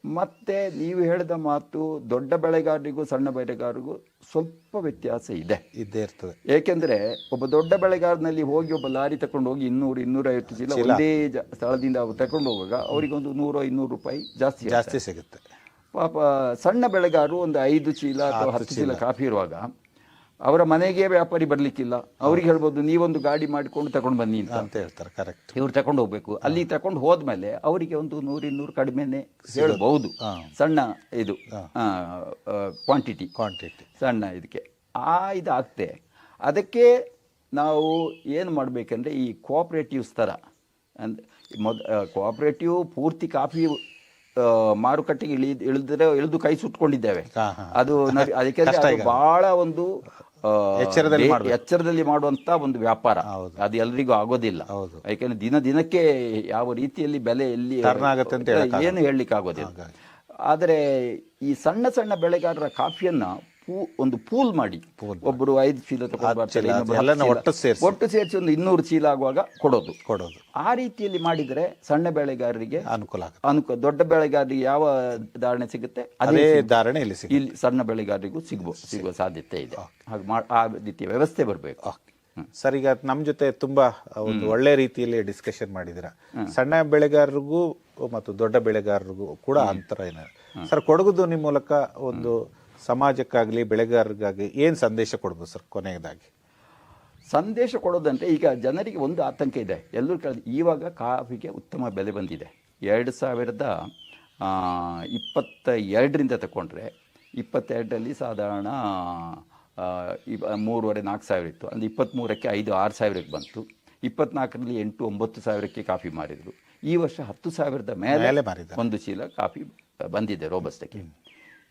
ಮತ್ತೆ ನೀವು ಹೇಳಿದ ಮಾತು ದೊಡ್ಡ ಬೆಳೆಗಾರರಿಗೂ ಸಣ್ಣ ಬೆಳೆಗಾರರಿಗೂ ಸ್ವಲ್ಪ ವ್ಯತ್ಯಾಸ ಇದೆ. ಇದ್ದೇ ಇರ್ತದೆ. ಏಕೆಂದ್ರೆ ಒಬ್ಬ ದೊಡ್ಡ ಬೆಳೆಗಾರನಲ್ಲಿ ಹೋಗಿ ಒಬ್ಬ ಲಾರಿ ತಕೊಂಡು ಹೋಗಿ ಇನ್ನೂರು ಇನ್ನೂರೈವತ್ತು ಚೀಲ ಒಂದೇ ಸ್ಥಳದಿಂದ ಅವ್ರು ತಕೊಂಡು ಹೋಗುವಾಗ ಅವರಿಗೊಂದು ನೂರು ಇನ್ನೂರು ರೂಪಾಯಿ ಜಾಸ್ತಿ ಜಾಸ್ತಿ ಸಿಗುತ್ತೆ. ಪಾಪ ಸಣ್ಣ ಬೆಳೆಗಾರರು ಒಂದು ಐದು ಚೀಲ ಅಥವಾ ಹತ್ತು ಚೀಲ. ಕಾಫಿ ಇರುವಾಗ ಅವರ ಮನೆಗೆ ವ್ಯಾಪಾರಿ ಬರ್ಲಿಕ್ಕಿಲ್ಲ. ಅವ್ರಿಗೆ ಹೇಳ್ಬೋದು ನೀವೊಂದು ಗಾಡಿ ಮಾಡಿಕೊಂಡು ತಗೊಂಡು ಬನ್ನಿ ಅಂತ. ಅಂತ ಹೇಳ್ತಾರೆ ಕರೆಕ್ಟ್ ಇವ್ರು ತಕೊಂಡು ಹೋಗ್ಬೇಕು. ಅಲ್ಲಿ ತಗೊಂಡು ಹೋದ್ಮೇಲೆ ಅವರಿಗೆ ಒಂದು ನೂರ ಇನ್ನೂರು ಕಡಿಮೆನೆ ಹೇಳಬಹುದು ಸಣ್ಣ ಇದು ಕ್ವಾಂಟಿಟಿ ಕ್ವಾಂಟಿಟಿ ಸಣ್ಣ ಇದಕ್ಕೆ. ಆ ಇದಾಗ್ತೆ. ಅದಕ್ಕೆ ನಾವು ಏನು ಮಾಡಬೇಕಂದ್ರೆ ಈ ಕೋಆಪ್ರೇಟಿವ್ಸ್ ಥರ ಅಂದ್ರೆ ಮೊದ್ ಕೋಆಪ್ರೇಟಿವ್ ಪೂರ್ತಿ ಕಾಫಿ ಮಾರುಕಟ್ಟೆಗೆ ಇಳಿ ಇಳಿದ್ರೆ ಇಳಿದು ಕೈ ಸುಟ್ಕೊಂಡಿದ್ದೇವೆ. ಅದು ಅದಕ್ಕೆ ಅದು ಬಹಳ ಒಂದು ಎಚ್ಚರದಲ್ಲಿ ಎಚ್ಚರದಲ್ಲಿ ಮಾಡುವಂತ ಒಂದು ವ್ಯಾಪಾರ. ಅದು ಎಲ್ರಿಗೂ ಆಗೋದಿಲ್ಲ. ಹೌದು. ಯಾಕಂದ್ರೆ ದಿನ ದಿನಕ್ಕೆ ಯಾವ ರೀತಿಯಲ್ಲಿ ಬೆಲೆ ಎಲ್ಲಿ. ಏನು ಹೇಳಲಿಕ್ಕೆ ಆಗೋದಿಲ್ಲ ಆದರೆ ಈ ಸಣ್ಣ ಸಣ್ಣ ಬೆಳೆಗಾರರ ಕಾಫಿಯನ್ನ ಒಂದು ಪೂಲ್ ಮಾಡಿ. ಒಬ್ಬರು ಐದು ಚೀಲ ಒಟ್ಟು. ಸೇರ್ಸಿ. ಒಟ್ಟು ಸೇರಿಸಿ ಒಂದು ಇನ್ನೂರು ಚೀಲ ಆಗುವಾಗ ಕೊಡೋದು. ಕೊಡೋದು. ಆ ರೀತಿಯಲ್ಲಿ ಮಾಡಿದರೆ ಸಣ್ಣ ಬೆಳೆಗಾರರಿಗೆ ಅನುಕೂಲ ಅನುಕೂಲ ದೊಡ್ಡ ಬೆಳೆಗಾರರಿಗೆ ಯಾವ ಧಾರಣೆ ಸಿಗುತ್ತೆ? ಅದೇ ಧಾರಣೆ ಇಲ್ಲಿ ಇಲ್ಲಿ ಸಣ್ಣ ಬೆಳೆಗಾರರಿಗೂ ಸಿಗುವ ಸಿಗುವ ಸಾಧ್ಯತೆ ಇದೆ. ಹಾಗೆ ಆ ರೀತಿಯ ವ್ಯವಸ್ಥೆ ಬರಬೇಕು. ಸರ್ ಈಗ ನಮ್ಮ ಜೊತೆ ತುಂಬಾ ಒಂದು ಒಳ್ಳೆ ರೀತಿಯಲ್ಲಿ ಡಿಸ್ಕಷನ್ ಮಾಡಿದಿರ ಸಣ್ಣ ಬೆಳೆಗಾರರಿಗೂ ಮತ್ತು ದೊಡ್ಡ ಬೆಳೆಗಾರರಿಗೂ ಕೂಡ ಅಂತರ ಏನ ಸರ್ ಕೊಡಗುದು ನಿಮ್ಮ ಮೂಲಕ ಒಂದು ಸಮಾಜಕ್ಕಾಗ್ಲಿ ಬೆಳೆಗಾರರಿಗಾಗಿ ಏನು ಸಂದೇಶ ಕೊಡ್ಬೋದು ಸರ್ ಕೊನೆಯದಾಗಿ? ಸಂದೇಶ ಕೊಡೋದಂದರೆ ಈಗ ಜನರಿಗೆ ಒಂದು ಆತಂಕ ಇದೆ. ಎಲ್ಲರೂ ಕೇಳಿದ ಇವಾಗ ಕಾಫಿಗೆ ಉತ್ತಮ ಬೆಲೆ ಬಂದಿದೆ. ಎರಡು ಸಾವಿರದ ಇಪ್ಪತ್ತ ಎರಡರಿಂದ ತಗೊಂಡ್ರೆ ಇಪ್ಪತ್ತೆರಡರಲ್ಲಿ ಸಾಧಾರಣ ಮೂರುವರೆ ನಾಲ್ಕು ಸಾವಿರ ಇತ್ತು. ಅಂದರೆ ಇಪ್ಪತ್ತ್ಮೂರಕ್ಕೆ ಐದು ಆರು ಸಾವಿರಕ್ಕೆ ಬಂತು. ಇಪ್ಪತ್ನಾಲ್ಕರಲ್ಲಿ ಎಂಟು ಒಂಬತ್ತು ಸಾವಿರಕ್ಕೆ ಕಾಫಿ ಮಾರಿದರು. ಈ ವರ್ಷ ಹತ್ತು ಸಾವಿರದ ಮೇಲೆ ಮೇಲೆ ಒಂದು ಚೀಲ ಕಾಫಿ ಬಂದಿದೆ ರೋಬಸ್ಟಕ್ಕೆ